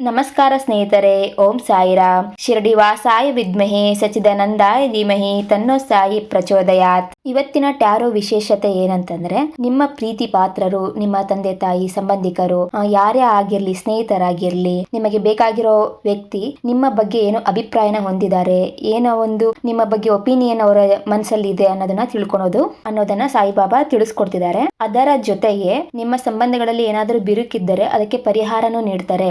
ನಮಸ್ಕಾರ ಸ್ನೇಹಿತರೆ, ಓಂ ಸಾಯಿರಾ ಶಿರಡಿ ವಾಸಾಯ ವಿದ್ಮಹಿ ಸಚಿದಾನಂದಾಯ ಧೀಮಹಿ ತನ್ನೋ ಸಾಯಿ ಪ್ರಚೋದಯಾತ್. ಇವತ್ತಿನ ಟ್ಯಾರೋ ವಿಶೇಷತೆ ಏನಂತಂದ್ರೆ, ನಿಮ್ಮ ಪ್ರೀತಿ ಪಾತ್ರರು, ನಿಮ್ಮ ತಂದೆ ತಾಯಿ ಸಂಬಂಧಿಕರು ಯಾರೇ ಆಗಿರ್ಲಿ, ಸ್ನೇಹಿತರಾಗಿರ್ಲಿ, ನಿಮಗೆ ಬೇಕಾಗಿರೋ ವ್ಯಕ್ತಿ ನಿಮ್ಮ ಬಗ್ಗೆ ಏನು ಅಭಿಪ್ರಾಯನ ಹೊಂದಿದ್ದಾರೆ, ಏನೋ ಒಂದು ನಿಮ್ಮ ಬಗ್ಗೆ ಒಪಿನಿಯನ್ ಅವರ ಮನಸ್ಸಲ್ಲಿ ಇದೆ ಅನ್ನೋದನ್ನ ತಿಳ್ಕೊಳೋದು ಅನ್ನೋದನ್ನ ಸಾಯಿಬಾಬಾ ತಿಳಿಸ್ಕೊಡ್ತಿದ್ದಾರೆ. ಅದರ ಜೊತೆಗೆ ನಿಮ್ಮ ಸಂಬಂಧಗಳಲ್ಲಿ ಏನಾದರೂ ಬಿರುಕಿದ್ದರೆ ಅದಕ್ಕೆ ಪರಿಹಾರನೂ ನೀಡ್ತಾರೆ.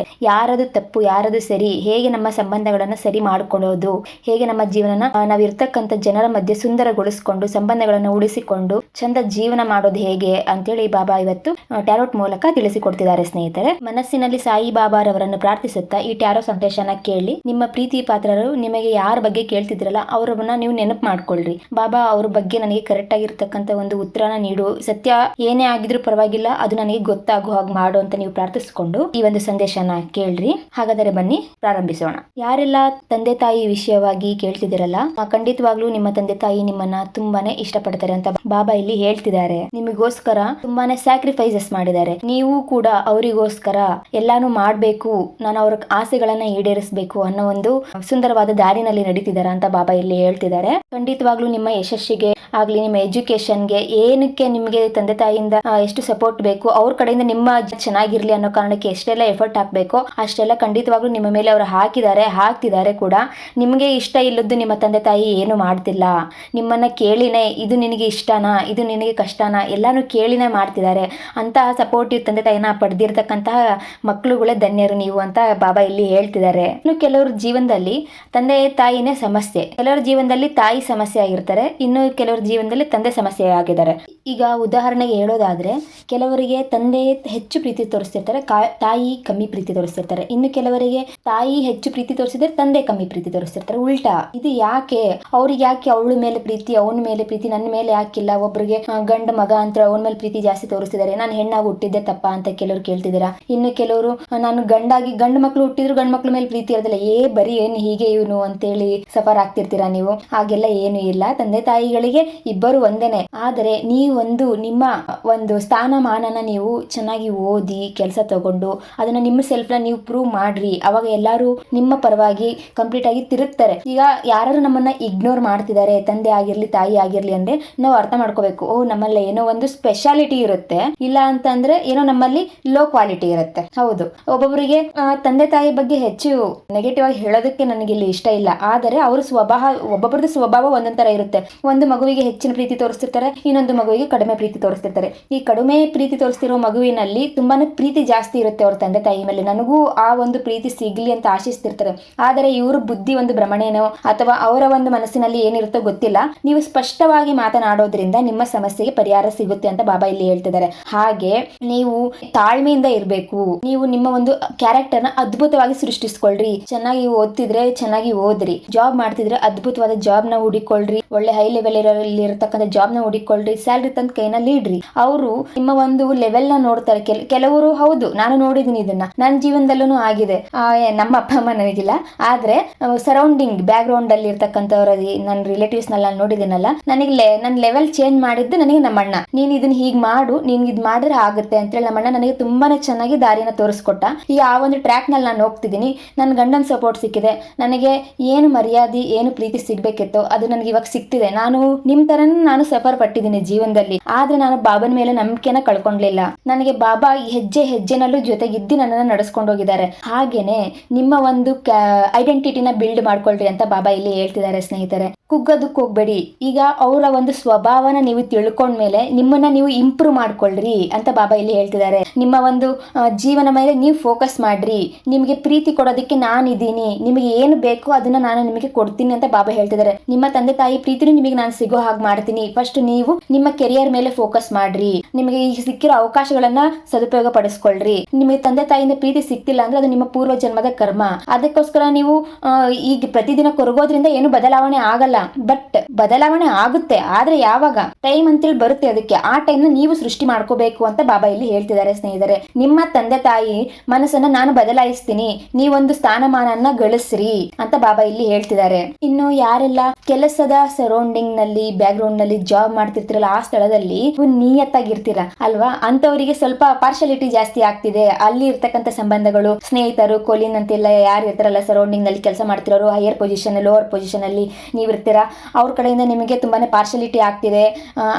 ಯಾರದು ತಪ್ಪು, ಯಾರದು ಸರಿ, ಹೇಗೆ ನಮ್ಮ ಸಂಬಂಧಗಳನ್ನ ಸರಿ ಮಾಡಿಕೊಳ್ಳೋದು, ಹೇಗೆ ನಮ್ಮ ಜೀವನನ ನಾವ್ ನಾವಿರ್ತಕ್ಕಂಥ ಜನರ ಮಧ್ಯೆ ಸುಂದರಗೊಳಿಸಿಕೊಂಡು, ಸಂಬಂಧಗಳನ್ನು ಉಳಿಸಿಕೊಂಡು ಚಂದ ಜೀವನ ಮಾಡೋದು ಹೇಗೆ ಅಂತೇಳಿ ಬಾಬಾ ಇವತ್ತು ಟ್ಯಾರೋಟ್ ಮೂಲಕ ತಿಳಿಸಿಕೊಡ್ತಿದ್ದಾರೆ ಸ್ನೇಹಿತರೆ. ಮನಸ್ಸಿನಲ್ಲಿ ಸಾಯಿ ಬಾಬಾರವರನ್ನು ಪ್ರಾರ್ಥಿಸುತ್ತಾ ಈ ಟ್ಯಾರೋ ಸಂದೇಶನ ಕೇಳಿ ನಿಮ್ಮ ಪ್ರೀತಿ ಪಾತ್ರರು ನಿಮಗೆ ಯಾರ ಬಗ್ಗೆ ಕೇಳ್ತಿದ್ರಲ್ಲ ಅವರನ್ನ ನೀವು ನೆನಪು ಮಾಡ್ಕೊಳ್ರಿ. ಬಾಬಾ ಅವ್ರ ಬಗ್ಗೆ ನನಗೆ ಕರೆಕ್ಟ್ ಆಗಿರ್ತಕ್ಕಂಥ ಒಂದು ಉತ್ತರನ ನೀಡು. ಸತ್ಯ ಏನೇ ಆಗಿದ್ರೂ ಪರವಾಗಿಲ್ಲ, ಅದು ನನಗೆ ಗೊತ್ತಾಗೋ ಹಾಗೆ ಮಾಡು ಅಂತ ನೀವು ಪ್ರಾರ್ಥಿಸಿಕೊಂಡು ಈ ಒಂದು ಸಂದೇಶನ ಕೇಳ್ರಿ. ಹಾಗಾದರೆ ಬನ್ನಿ ಪ್ರಾರಂಭಿಸೋಣ. ಯಾರೆಲ್ಲ ತಂದೆ ತಾಯಿ ವಿಷಯವಾಗಿ ಕೇಳ್ತಿದ್ದೀರಲ್ಲ ಆ, ಖಂಡಿತವಾಗ್ಲೂ ನಿಮ್ಮ ತಂದೆ ತಾಯಿ ನಿಮ್ಮನ್ನ ತುಂಬಾನೇ ಇಷ್ಟಪಡ್ತಾರೆ ಅಂತ ಬಾಬಾ ಇಲ್ಲಿ ಹೇಳ್ತಿದ್ದಾರೆ. ನಿಮಗೋಸ್ಕರ ತುಂಬಾನೇ ಸ್ಯಾಕ್ರಿಫೈಸಸ್ ಮಾಡಿದ್ದಾರೆ. ನೀವು ಕೂಡ ಅವರಿಗೋಸ್ಕರ ಎಲ್ಲಾನು ಮಾಡ್ಬೇಕು ನಾನು ಅವ್ರ ಆಸೆಗಳನ್ನ ಈಡೇರಿಸಬೇಕು ಅನ್ನೋ ಒಂದು ಸುಂದರವಾದ ದಾರಿನಲ್ಲಿ ನಡೀತಿದ್ದಾರೆ ಅಂತ ಬಾಬಾ ಇಲ್ಲಿ ಹೇಳ್ತಿದ್ದಾರೆ. ಖಂಡಿತವಾಗ್ಲೂ ನಿಮ್ಮ ಯಶಸ್ಸಿಗೆ ಆಗ್ಲಿ ನಿಮ್ಮ ಎಜುಕೇಷನ್ಗೆ ಏನಕ್ಕೆ ನಿಮಗೆ ತಂದೆ ತಾಯಿಯಿಂದ ಎಷ್ಟು ಸಪೋರ್ಟ್ ಬೇಕು, ಅವ್ರ ಕಡೆಯಿಂದ ನಿಮ್ಮ ಚೆನ್ನಾಗಿರ್ಲಿ ಅನ್ನೋ ಕಾರಣಕ್ಕೆ ಎಷ್ಟೆಲ್ಲ ಎಫರ್ಟ್ ಹಾಕಬೇಕು, ಅಷ್ಟೆಲ್ಲ ಖಂಡಿತವಾಗ್ಲೂ ನಿಮ್ಮ ಮೇಲೆ ಅವರು ಹಾಕಿದ್ದಾರೆ, ಹಾಕ್ತಿದ್ದಾರೆ ಕೂಡ ನಿಮಗೆ ಇಷ್ಟ ಇಲ್ಲದ್ದು ನಿಮ್ಮ ತಂದೆ ತಾಯಿ ಏನು ಮಾಡ್ತಿಲ್ಲ. ನಿಮ್ಮನ್ನ ಕೇಳಿನೇ, ಇದು ನಿನಗೆ ಇಷ್ಟನಾ, ಇದು ನಿನಗೆ ಕಷ್ಟನಾ, ಎಲ್ಲಾನು ಕೇಳಿನೇ ಮಾಡ್ತಿದ್ದಾರೆ. ಅಂತಹ ಸಪೋರ್ಟಿವ್ ತಂದೆ ತಾಯಿನ ಪಡೆದಿರ್ತಕ್ಕಂತಹ ಮಕ್ಕಳುಗಳೇ ಧನ್ಯರು ನೀವು ಅಂತ ಬಾಬಾ ಇಲ್ಲಿ ಹೇಳ್ತಿದ್ದಾರೆ. ಇನ್ನು ಕೆಲವ್ರ ಜೀವನದಲ್ಲಿ ತಂದೆ ತಾಯಿನೇ ಸಮಸ್ಯೆ. ಕೆಲವರ ಜೀವನದಲ್ಲಿ ತಾಯಿ ಸಮಸ್ಯೆ ಆಗಿರ್ತಾರೆ. ಇನ್ನು ಕೆಲವರ ಜೀವನದಲ್ಲಿ ತಂದೆ ಸಮಸ್ಯೆ ಆಗಿದ್ದಾರೆ ಈಗ ಉದಾಹರಣೆಗೆ ಹೇಳೋದಾದ್ರೆ, ಕೆಲವರಿಗೆ ತಂದೆ ಹೆಚ್ಚು ಪ್ರೀತಿ ತೋರಿಸ್ತಿರ್ತಾರೆ ತಾಯಿ ಕಮ್ಮಿ ಪ್ರೀತಿ ತೋರಿಸ್ತಿರ್ತಾರೆ. ಇನ್ನು ಕೆಲವರಿಗೆ ತಾಯಿ ಹೆಚ್ಚು ಪ್ರೀತಿ ತೋರಿಸಿದ್ರೆ ತಂದೆ ಕಮ್ಮಿ ಪ್ರೀತಿ ತೋರಿಸ್ತಿರ್ತಾರೆ. ಉಲ್ಟಾ, ಇದು ಯಾಕೆ? ಅವ್ರಿಗೆ ಯಾಕೆ ಅವಳ ಮೇಲೆ ಪ್ರೀತಿ, ಅವನ ಮೇಲೆ ಪ್ರೀತಿ, ನನ್ನ ಮೇಲೆ ಯಾಕಿಲ್ಲ? ಒಬ್ಬರಿಗೆ ಗಂಡ ಮಗ ಅಂತ ಅವನ ಮೇಲೆ ಪ್ರೀತಿ ಜಾಸ್ತಿ ತೋರಿಸ್ತಿದ್ದಾರೆ. ನಾನು ಹೆಣ್ಣಾಗಿ ಹುಟ್ಟಿದ್ದೆ ತಪ್ಪ ಅಂತ ಕೆಲವರು ಕೇಳ್ತಿದ್ದೀರಾ? ಇನ್ನು ಕೆಲವರು ನಾನು ಗಂಡಾಗಿ, ಗಂಡು ಮಕ್ಕಳು ಹುಟ್ಟಿದ್ರು ಗಂಡು ಮಕ್ಳ ಮೇಲೆ ಪ್ರೀತಿ ಇರೋದಿಲ್ಲ. ಏ, ಬರೀ ಏನು ಹೀಗೆ ಇವನು ಅಂತೇಳಿ ಸಫರ್ ಆಗ್ತಿರ್ತೀರಾ ನೀವು? ಹಾಗೆಲ್ಲ ಏನು ಇಲ್ಲ. ತಂದೆ ತಾಯಿಗಳಿಗೆ ಇಬ್ಬರು ಒಂದೇನೆ. ಆದರೆ ನೀವೊಂದು ನಿಮ್ಮ ಒಂದು ಸ್ಥಾನಮಾನನ ನೀವು ಚೆನ್ನಾಗಿ ಓದಿ ಕೆಲಸ ತಗೊಂಡು ಅದನ್ನ ನಿಮ್ಮ ಸೆಲ್ಫ್ನ ನೀವು ಪ್ರೂವ್ ಮಾಡ್ರಿ. ಅವಾಗ ಎಲ್ಲರೂ ನಿಮ್ಮ ಪರವಾಗಿ ಕಂಪ್ಲೀಟ್ ಆಗಿ ತಿರುಗ್ತಾರೆ. ಈಗ ಯಾರು ನಮ್ಮನ್ನ ಇಗ್ನೋರ್ ಮಾಡ್ತಿದ್ದಾರೆ ತಂದೆ ಆಗಿರ್ಲಿ, ತಾಯಿ ಆಗಿರ್ಲಿ ಅಂದ್ರೆ ನಾವು ಅರ್ಥ ಮಾಡ್ಕೋಬೇಕು. ಓ, ನಮ್ಮಲ್ಲಿ ಏನೋ ಒಂದು ಸ್ಪೆಷಾಲಿಟಿ ಇರುತ್ತೆ. ಇಲ್ಲ ಅಂತಂದ್ರೆ ಏನೋ ನಮ್ಮಲ್ಲಿ ಲೋ ಕ್ವಾಲಿಟಿ ಇರುತ್ತೆ. ಹೌದು. ಒಬ್ಬೊಬ್ಬರಿಗೆ ತಂದೆ ತಾಯಿ ಬಗ್ಗೆ ಹೆಚ್ಚು ನೆಗೆಟಿವ್ ಆಗಿ ಹೇಳೋದಕ್ಕೆ ನನಗೆ ಇಲ್ಲಿ ಇಷ್ಟ ಇಲ್ಲ. ಆದರೆ ಅವ್ರ ಸ್ವಭಾವ ಒಬ್ಬೊಬ್ಬರದ ಸ್ವಭಾವ ಒಂದೊಂದ್ ತರ ಇರುತ್ತೆ. ಒಂದು ಮಗುವಿಗೆ ಹೆಚ್ಚಿನ ಪ್ರೀತಿ ತೋರಿಸ್ತಿರ್ತಾರೆ, ಇನ್ನೊಂದು ಮಗುವಿಗೆ ಕಡಿಮೆ ಪ್ರೀತಿ ತೋರಿಸ್ತಿರ್ತಾರೆ. ಈ ಕಡಿಮೆ ಪ್ರೀತಿ ತೋರಿಸ್ತಿರೋ ಮಗುವಿನಲ್ಲಿ ತುಂಬಾನೇ ಪ್ರೀತಿ ಜಾಸ್ತಿ ಇರುತ್ತೆ ಅವ್ರ ತಂದೆ ತಾಯಿ ಮೇಲೆ ನನಗೂ ಆ ಒಂದು ಪ್ರೀತಿ ಸಿಗ್ಲಿ ಅಂತ ಆಶಿಸ್ತಿರ್ತಾರೆ. ಆದರೆ ಇವರು ಬುದ್ಧಿ ಒಂದು ಭ್ರಮಣೇನೋ ಅಥವಾ ಅವರ ಒಂದು ಮನಸ್ಸಿನಲ್ಲಿ ಏನಿರುತ್ತೋ ಗೊತ್ತಿಲ್ಲ. ನೀವು ಸ್ಪಷ್ಟವಾಗಿ ಮಾತನಾಡೋದ್ರಿಂದ ನಿಮ್ಮ ಸಮಸ್ಯೆಗೆ ಪರಿಹಾರ ಸಿಗುತ್ತೆ ಅಂತ ಬಾಬಾ ಇಲ್ಲಿ ಹೇಳ್ತಿದ್ದಾರೆ. ಹಾಗೆ ನೀವು ತಾಳ್ಮೆಯಿಂದ ಇರಬೇಕು. ನೀವು ನಿಮ್ಮ ಒಂದು ಕ್ಯಾರೆಕ್ಟರ್ನ ಅದ್ಭುತವಾಗಿ ಸೃಷ್ಟಿಸ್ಕೊಳ್ರಿ. ಚೆನ್ನಾಗಿ ಓದ್ತಿದ್ರೆ ಚೆನ್ನಾಗಿ ಓದ್ರಿ. ಜಾಬ್ ಮಾಡ್ತಿದ್ರೆ ಅದ್ಭುತವಾದ ಜಾಬ್ನ ಹುಡುಕೊಳ್ರಿ ಒಳ್ಳೆ ಹೈ ಲೆವೆಲ್ ಇರಲ್ಲಿ ಇರತಕ್ಕಂಥ ಜಾಬ್ನ ಹುಡಿಕೊಳ್ರಿ ಸ್ಯಾಲ್ರಿ ತಂದ್ ಕೈನಲ್ಲಿ ಇಡ್ರಿ. ಅವರು ನಿಮ್ಮ ಒಂದು ಲೆವೆಲ್ನ ನೋಡ್ತಾರೆ. ಕೆಲ, ಕೆಲವರು ಹೌದು, ನಾನು ನೋಡಿದೀನಿ ಇದನ್ನ. ನನ್ನ ಜೀವನದಲ್ಲೂ ಆಗಿದೆ. ನಮ್ಮ ಅಪ್ಪ ಅಮ್ಮ ನನಗಿಲ್ಲ. ಆದ್ರೆ ಸರೌಂಡಿಂಗ್ ಬ್ಯಾಕ್ ಗ್ರೌಂಡ್ ಅಲ್ಲಿ ಇರ್ತಕ್ಕಂಥವ್ರ ನನ್ನ ರಿಲೇಟಿವ್ಸ್ನಲ್ಲಿ ನಾನು ನೋಡಿದ್ದೀನಲ್ಲ, ನನಗೆ ನನ್ನ ಲೆವೆಲ್ ಚೇಂಜ್ ಮಾಡಿದ್ದು ನನಗೆ ನಮ್ಮಣ್ಣ. ನೀನ್ ಇದನ್ನ ಹೀಗ್ ಮಾಡು, ನೀನ್ ಇದ್ ಮಾಡಿದ್ರೆ ಆಗುತ್ತೆ ಅಂತೇಳಿ ನಮ್ಮಣ್ಣ ನನಗೆ ತುಂಬಾನೇ ಚೆನ್ನಾಗಿ ದಾರಿನ ತೋರಿಸ್ಕೊಟ್ಟ. ಈ, ಆ ಒಂದು ಟ್ರ್ಯಾಕ್ನಲ್ಲಿ ನಾನು ಹೋಗ್ತಿದ್ದೀನಿ. ನನ್ನ ಗಂಡನ ಸಪೋರ್ಟ್ ಸಿಕ್ಕಿದೆ. ನನಗೆ ಏನು ಮರ್ಯಾದೆ, ಏನು ಪ್ರೀತಿ ಸಿಗ್ಬೇಕಿತ್ತು, ಅದು ನನಗೆ ಇವಾಗ ಸಿಕ್ತಿದೆ ನಾನು ನಿಮ್ ನಾನು ಸಫರ್ ಪಟ್ಟಿದ್ದೀನಿ ಜೀವನದಲ್ಲಿ. ಆದ್ರೆ ನಾನು ಬಾಬನ್ ಮೇಲೆ ನಂಬಿಕೆನ ಕಳ್ಕೊಂಡ್ಲಿಲ್ಲ ನನಗೆ ಬಾಬಾ ಹೆಜ್ಜೆ ಹೆಜ್ಜೆನಲ್ಲೂ ಜೊತೆಗಿದ್ದು ನನ್ನನ್ನು ನಡೆಸ್ಕೊಂಡು ಹೋಗಿದ್ದಾರೆ. ಹಾಗೇನೆ ನಿಮ್ಮ ಒಂದು ಐಡೆಂಟಿಟಿನ ಬಿಲ್ಡ್ ಮಾಡ್ಕೊಳ್ರಿ ಅಂತ ಬಾಬಾ ಇಲ್ಲಿ ಹೇಳ್ತಿದ್ದಾರೆ ಸ್ನೇಹಿತರೆ. ಕುಗ್ಗದಕ್ಕೆ ಹೋಗ್ಬೇಡಿ. ಈಗ ಅವರ ಒಂದು ಸ್ವಭಾವನ ನೀವು ತಿಳ್ಕೊಂಡ್ಮೇಲೆ ನಿಮ್ಮನ್ನ ನೀವು ಇಂಪ್ರೂವ್ ಮಾಡ್ಕೊಳ್ರಿ ಅಂತ ಬಾಬಾ ಇಲ್ಲಿ ಹೇಳ್ತಿದ್ದಾರೆ. ನಿಮ್ಮ ಒಂದು ಜೀವನ ಮೇಲೆ ನೀವು ಫೋಕಸ್ ಮಾಡ್ರಿ. ನಿಮಗೆ ಪ್ರೀತಿ ಕೊಡೋದಕ್ಕೆ ನಾನಿದ್ದೀನಿ. ನಿಮಗೆ ಏನು ಬೇಕೋ ಅದನ್ನ ನಾನು ನಿಮಗೆ ಕೊಡ್ತೀನಿ ಅಂತ ಬಾಬಾ ಹೇಳ್ತಿದ್ದಾರೆ. ನಿಮ್ಮ ತಂದೆ ತಾಯಿ ಪ್ರೀತಿನೂ ನಿಮಗೆ ನಾನು ಸಿಗೋ ಹಾಗೆ ಮಾಡ್ತೀನಿ. ಫಸ್ಟ್ ನೀವು ನಿಮ್ಮ ಕೆರಿಯರ್ ಮೇಲೆ ಫೋಕಸ್ ಮಾಡ್ರಿ. ನಿಮಗೆ ಈಗ ಸಿಕ್ಕಿರೋ ಅವಕಾಶಗಳನ್ನ ಸದುಪಯೋಗ ಪಡಿಸ್ಕೊಳ್ರಿ ನಿಮಗೆ ತಂದೆ ತಾಯಿಯಿಂದ ಪ್ರೀತಿ ಸಿಕ್ತಿಲ್ಲ ಅಂದ್ರೆ ಅದು ನಿಮ್ಮ ಪೂರ್ವ ಜನ್ಮದ ಕರ್ಮ. ಅದಕ್ಕೋಸ್ಕರ ನೀವು ಈಗ ಪ್ರತಿದಿನ ಕೊರಗೋದ್ರಿಂದ ಏನು ಬದಲಾವಣೆ ಆಗಲ್ಲ. ಆಗಲ್ಲ ಬಟ್ ಬದಲಾವಣೆ ಆಗುತ್ತೆ. ಆದ್ರೆ ಯಾವಾಗ? ಟೈಮ್ ಅಂತೇಳಿ ಬರುತ್ತೆ ಅದಕ್ಕೆ. ಆ ಟೈಮ್ ನೀವು ಸೃಷ್ಟಿ ಮಾಡ್ಕೋಬೇಕು ಅಂತ ಬಾಬಾ ಇಲ್ಲಿ ಹೇಳ್ತಿದ್ದಾರೆ ಸ್ನೇಹಿತರೆ. ನಿಮ್ಮ ತಂದೆ ತಾಯಿ ಮನಸ್ಸನ್ನ ನಾನು ಬದಲಾಯಿಸ್ತೀನಿ. ನೀವೊಂದು ಸ್ಥಾನಮಾನನ್ನ ಗಳಿಸ್ರಿ ಅಂತ ಬಾಬಾ ಇಲ್ಲಿ ಹೇಳ್ತಿದ್ದಾರೆ. ಇನ್ನು ಯಾರೆಲ್ಲ ಕೆಲಸದ ಸರೌಂಡಿಂಗ್ನಲ್ಲಿ ಬ್ಯಾಕ್ ಗ್ರೌಂಡ್ನಲ್ಲಿ ಜಾಬ್ ಮಾಡ್ತಿರ್ತಿರಲ್ಲ, ಆ ಸ್ಥಳದಲ್ಲಿ ನಿಯತ್ತಾಗಿರ್ತೀರ, ಅಲ್ವಾ? ಅಂತವರಿಗೆ ಸ್ವಲ್ಪ ಪಾರ್ಶಾಲಿಟಿ ಜಾಸ್ತಿ ಆಗ್ತಿದೆ. ಅಲ್ಲಿ ಇರ್ತಕ್ಕಂಥ ಸಂಬಂಧಗಳು, ಸ್ನೇಹಿತರು ಕೊಲಿನ್ ಅಂತೆಲ್ಲ ಯಾರು ಇರ್ತಾರಲ್ಲ ಸರೌಂಡಿಂಗ್ನಲ್ಲಿ ಕೆಲಸ ಮಾಡ್ತಿರೋರು ಹೈಯರ್ ಪೊಸಿಷನ್ ಲೋವರ್ ಪೊಸಿಷನ್ ಅಲ್ಲಿ ನೀವು ಇರ್ತೀರಾ, ಅವ್ರ ಕಡೆಯಿಂದ ನಿಮಗೆ ತುಂಬಾನೇ ಪಾರ್ಶಾಲಿಟಿ ಆಗ್ತಿದೆ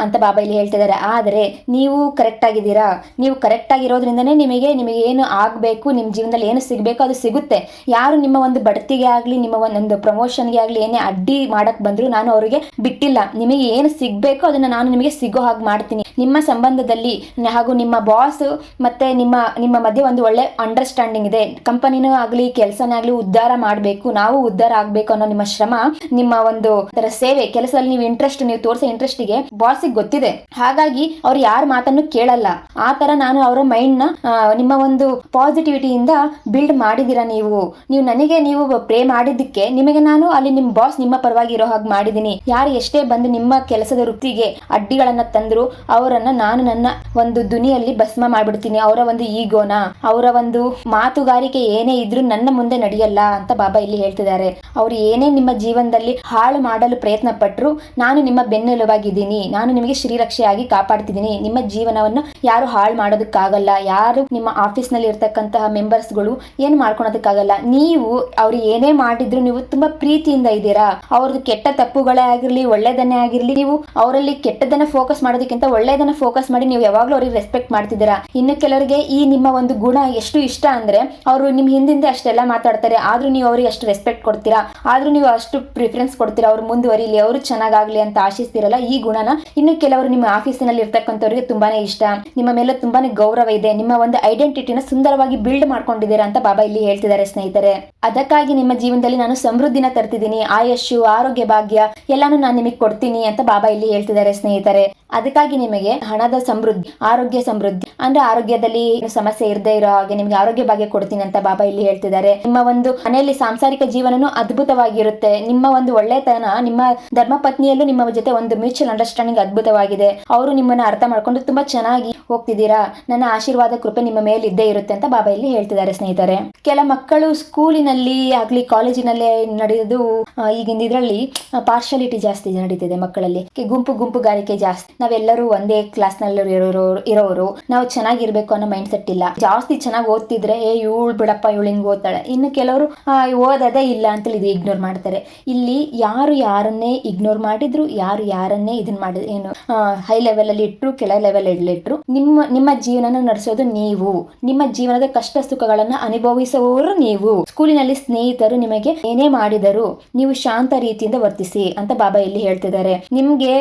ಅಂತ ಬಾಬಾ ಇಲ್ಲಿ ಹೇಳ್ತಿದ್ದಾರೆ. ಆದರೆ ನೀವು ಕರೆಕ್ಟ್ ಆಗಿದ್ದೀರಾ? ನೀವು ಕರೆಕ್ಟ್ ಆಗಿರೋದ್ರಿಂದನೇ ನಿಮಗೆ ನಿಮಗೆ ಏನು ಆಗಬೇಕು ನಿಮ್ಮ ಜೀವನದಲ್ಲಿ ಏನು ಸಿಗಬೇಕು, ಅದು ಸಿಗುತ್ತೆ. ಯಾರು ನಿಮ್ಮ ಒಂದು ಬಡ್ತಿಗೆ ಆಗಲಿ, ನಿಮ್ಮ ಒಂದೊಂದು ಪ್ರಮೋಷನ್ಗೆ ಆಗಲಿ, ಏನೇ ಅಡ್ಡಿ ಮಾಡಕ್ ಬಂದ್ರು ನಾನು ಅವರಿಗೆ ಬಿಟ್ಟಿಲ್ಲ. ನಿಮಗೆ ಏನು ಸಿಗಬೇಕೋ ಅದನ್ನ ನಾನು ನಿಮಗೆ ಸಿಗೋ ಹಾಗೆ ಮಾಡ್ತೀನಿ. ನಿಮ್ಮ ಸಂಬಂಧದಲ್ಲಿ ಹಾಗೂ ನಿಮ್ಮ ಬಾಸ್ ಮತ್ತೆ ನಿಮ್ಮ ನಿಮ್ಮ ಮಧ್ಯೆ ಒಂದು ಒಳ್ಳೆ ಅಂಡರ್ಸ್ಟ್ಯಾಂಡಿಂಗ್ ಇದೆ. ಕಂಪನಿನೂ ಆಗಲಿ ಕೆಲಸನೇ ಆಗಲಿ ಉದ್ಧಾರ ಮಾಡಬೇಕು. ನಾವು ಉದ್ಧಾರ ಆಗಬೇಕು ಅನ್ನೋ ನಿಮ್ಮ ಶ್ರಮ ನಿಮ್ಮ ಒಂದು ಸೇವೆ ಕೆಲಸದಲ್ಲಿ ನೀವು ಇಂಟ್ರೆಸ್ಟ್ ನೀವು ತೋರಿಸೋ ಇಂಟ್ರೆಸ್ಟಿಗೆ ಬಾಸಿಗೆ ಗೊತ್ತಿದೆ. ಹಾಗಾಗಿ ಅವ್ರು ಯಾರ ಮಾತನ್ನು ಕೇಳಲ್ಲ. ಆ ತರ ನಾನು ಅವರ ಮೈಂಡ್ನ ಆ, ನಿಮ್ಮ ಒಂದು ಪಾಸಿಟಿವಿಟಿಯಿಂದ ಬಿಲ್ಡ್ ಮಾಡಿದೀರಾ ನೀವು? ನೀವು ನನಗೆ ನೀವು ಪ್ರೇ ಮಾಡಿದ್ದಕ್ಕೆ ನಿಮಗೆ ನಾನು ಅಲ್ಲಿ ನಿಮ್ಮ ಬಾಸ್ ನಿಮ್ಮ ಪರವಾಗಿ ಇರೋ ಹಾಗೆ ಮಾಡಿದ್ದೀನಿ. ಯಾರು ಎಷ್ಟೇ ಬಂದು ನಿಮ್ಮ ಕೆಲಸದ ವೃತ್ತಿಗೆ ಅಡ್ಡಿಗಳನ್ನ ತಂದ್ರು, ಅವರನ್ನ ನಾನು ನನ್ನ ಒಂದು ದುನಿಯಲ್ಲಿ ಭಸ್ಮ ಮಾಡ್ಬಿಡ್ತೀನಿ. ಅವರ ಒಂದು ಈಗೋನ? ಅವರ ಒಂದು ಮಾತುಗಾರಿಕೆ ಏನೇ ಇದ್ರೂ ನನ್ನ ಮುಂದೆ ನಡೆಯಲ್ಲ ಅಂತ ಬಾಬಾ ಇಲ್ಲಿ ಹೇಳ್ತಿದ್ದಾರೆ. ಅವ್ರು ಏನೇ ನಿಮ್ಮ ಜೀವನದಲ್ಲಿ ಹಾಳು ಮಾಡಲು ಪ್ರಯತ್ನ ಪಟ್ಟರು ನಾನು ನಿಮ್ಮ ಬೆನ್ನೆಲುಬಾಗಿದ್ದೀನಿ. ನಾನು ನಿಮಗೆ ಶ್ರೀರಕ್ಷೆಯಾಗಿ ಕಾಪಾಡ್ತಿದ್ದೀನಿ. ನಿಮ್ಮ ಜೀವನವನ್ನು ಯಾರು ಹಾಳು ಮಾಡೋದಕ್ಕಾಗಲ್ಲ. ಯಾರು ನಿಮ್ಮ ಆಫೀಸ್ನಲ್ಲಿ ಇರ್ತಕ್ಕಂತಹ ಮೆಂಬರ್ಸ್ಗಳು ಏನು ಮಾಡ್ಕೊಳೋದಕ್ಕಾಗಲ್ಲ. ನೀವು ಅವ್ರು ಏನೇ ಮಾಡಿದ್ರು ನೀವು ತುಂಬಾ ಪ್ರೀತಿಯಿಂದ ಇದ್ದೀರಾ. ಅವ್ರದ್ದು ಕೆಟ್ಟ ತಪ್ಪುಗಳೇ ಆಗಿರಲಿ, ಒಳ್ಳೇದನ್ನೇ ಆಗಿರ್ಲಿ ನೀವು ಅವರಲ್ಲಿ ಕೆಟ್ಟದನ್ನ ಫೋಕಸ್ ಮಾಡೋದಕ್ಕಿಂತ ಒಳ್ಳೆಯದನ್ನ ಫೋಕಸ್ ಮಾಡಿ ನೀವು ಯಾವಾಗ್ಲೂ ಅವ್ರಿಗೆ ರೆಸ್ಪೆಕ್ಟ್ ಮಾಡ್ತಿದ್ದೀರಾ? ಇನ್ನು ಕೆಲವರಿಗೆ ಈ ನಿಮ್ಮ ಒಂದು ಗುಣ ಎಷ್ಟು ಇಷ್ಟ ಅಂದ್ರೆ ಅವರು ನಿಮ್ ಹಿಂದಿಂದ ಅಷ್ಟೆಲ್ಲ ಮಾತಾಡ್ತಾರೆ. ಆದ್ರೂ ನೀವು ಅವ್ರಿಗೆ ಅಷ್ಟು ರೆಸ್ಪೆಕ್ಟ್ ಕೊಡ್ತೀರಾ? ಆದ್ರೂ ನೀವು ಅಷ್ಟು ಪ್ರಿಫರೆನ್ಸ್ ಕೊಡ್ತೀರಾ? ಅವ್ರು ಮುಂದುವರಿಲಿ, ಅವರು ಚೆನ್ನಾಗಾಗ್ಲಿ ಅಂತ ಆಶಿಸ್ತಿರಲ್ಲ, ಈ ಗುಣನ ಇನ್ನು ಕೆಲವರು ನಿಮ್ಮ ಆಫೀಸಿನಲ್ಲಿ ಇರ್ತಕ್ಕಂಥವ್ರಿಗೆ ತುಂಬಾನೇ ಇಷ್ಟ. ನಿಮ್ಮ ಮೇಲೆ ತುಂಬಾನೇ ಗೌರವ ಇದೆ. ನಿಮ್ಮ ಒಂದು ಐಡೆಂಟಿಟಿನ ಸುಂದರವಾಗಿ ಬಿಲ್ಡ್ ಮಾಡ್ಕೊಂಡಿದ್ದೀರಾ ಅಂತ ಬಾಬಾ ಇಲ್ಲಿ ಹೇಳ್ತಿದ್ದಾರೆ ಸ್ನೇಹಿತರೆ. ಅದಕ್ಕಾಗಿ ನಿಮ್ಮ ಜೀವನದಲ್ಲಿ ನಾನು ಸಮೃದ್ಧಿನ ತರ್ತಿದ್ದೀನಿ. ಆಯಸ್ಸು, ಆರೋಗ್ಯ, ಭಾಗ್ಯ ಎಲ್ಲಾನು ನಾನು ನಿಮಗೆ ಕೊಡ್ತೀನಿ. ಅಂತ ಬಾಬಾ ಇಲ್ಲಿ ಹೇಳ್ತಿದ್ದಾರೆ ಸ್ನೇಹಿತರೆ. ಅದಕ್ಕಾಗಿ ನಿಮಗೆ ಹಣದ ಸಮೃದ್ಧಿ, ಆರೋಗ್ಯ ಸಮೃದ್ಧಿ, ಅಂದ್ರೆ ಆರೋಗ್ಯದಲ್ಲಿ ಸಮಸ್ಯೆ ಇರದೇ ಇರೋ ಹಾಗೆ ನಿಮಗೆ ಆರೋಗ್ಯ ಭಾಗ್ಯ ಕೊಡ್ತೀನಿ ಅಂತ ಬಾಬಾ ಇಲ್ಲಿ ಹೇಳ್ತಿದ್ದಾರೆ. ನಿಮ್ಮ ಒಂದು ಮನೆಯಲ್ಲಿ ಸಾಂಸಾರಿಕ ಜೀವನನು ಅದ್ಭುತವಾಗಿರುತ್ತೆ. ನಿಮ್ಮ ಒಂದು ಒಳ್ಳೆತನ, ನಿಮ್ಮ ಧರ್ಮ ಪತ್ನಿಯಲ್ಲೂ ನಿಮ್ಮ ಜೊತೆ ಒಂದು ಮ್ಯೂಚುವಲ್ ಅಂಡರ್ಸ್ಟ್ಯಾಂಡಿಂಗ್ ಅದ್ಭುತವಾಗಿದೆ. ಅವರು ನಿಮ್ಮನ್ನ ಅರ್ಥ ಮಾಡ್ಕೊಂಡು ತುಂಬಾ ಚೆನ್ನಾಗಿ ಹೋಗ್ತಿದ್ದೀರಾ. ನನ್ನ ಆಶೀರ್ವಾದ, ಕೃಪೆ ನಿಮ್ಮ ಮೇಲೆ ಇದ್ದೇ ಇರುತ್ತೆ ಅಂತ ಬಾಬಾ ಇಲ್ಲಿ ಹೇಳ್ತಿದ್ದಾರೆ ಸ್ನೇಹಿತರೆ. ಕೆಲ ಮಕ್ಕಳು ಸ್ಕೂಲಿನಲ್ಲಿ ಆಗ್ಲಿ, ಕಾಲೇಜಿನಲ್ಲಿ ನಡೆಯೋದು ಈಗಿನ ಇದರಲ್ಲಿ ಪಾರ್ಶಾಲಿಟಿ ಜಾಸ್ತಿ ನಡೀತಿದೆ. ಮಕ್ಕಳಲ್ಲಿ. ಗುಂಪು ಗುಂಪುಗಾರಿಕೆ ಜಾಸ್ತಿ. ನಾವೆಲ್ಲರೂ ಒಂದೇ ಕ್ಲಾಸ್ನಲ್ಲಿ ಇರೋರು ಇರೋರು. ನಾವು ಚೆನ್ನಾಗಿರ್ಬೇಕು ಅನ್ನೋ ಮೈಂಡ್ ಸೆಟ್ ಇಲ್ಲ. ಜಾಸ್ತಿ ಚೆನ್ನಾಗಿ ಓದ್ತಿದ್ರೆ, ಏ, ಇವಳು ಬಿಡಪ್ಪ, ಇವಳು ಹಿಂಗ್ ಓದ್ತಾಳೆ. ಇನ್ನು ಕೆಲವರು ಓದೋದೇ ಇಲ್ಲ ಅಂತೇಳಿ ಇದು ಇಗ್ನೋರ್ ಮಾಡ್ತಾರೆ. ಇಲ್ಲಿ ಯಾರು ಯಾರನ್ನೇ ಇಗ್ನೋರ್ ಮಾಡಿದ್ರು, ಯಾರು ಯಾರನ್ನೇ ಇದನ್ನ ಮಾಡಿದ್ರು ಏನು ಹೈ ಲೆವೆಲ್ ಅಲ್ಲಿ ಇಟ್ರು ಕೆಳ ಲೆವೆಲ್ ಇಟ್ರು, ನಿಮ್ಮ ನಿಮ್ಮ ಜೀವನ ನಡೆಸೋದು ನೀವು. ನಿಮ್ಮ ಜೀವನದ ಕಷ್ಟ ಸುಖಗಳನ್ನ ಅನುಭವಿಸುವವರು ನೀವು. ಸ್ಕೂಲಿನಲ್ಲಿ ಸ್ನೇಹಿತರು ನಿಮಗೆ ಏನೇ ಮಾಡಿದರು, ನೀವು ಶಾಂತ ರೀತಿಯಿಂದ ವರ್ತಿಸಿ ಅಂತ ಬಾಬಾ ಇಲ್ಲಿ ಹೇಳ್ತಿದ್ದಾರೆ. ನಿಮ್ಗೆ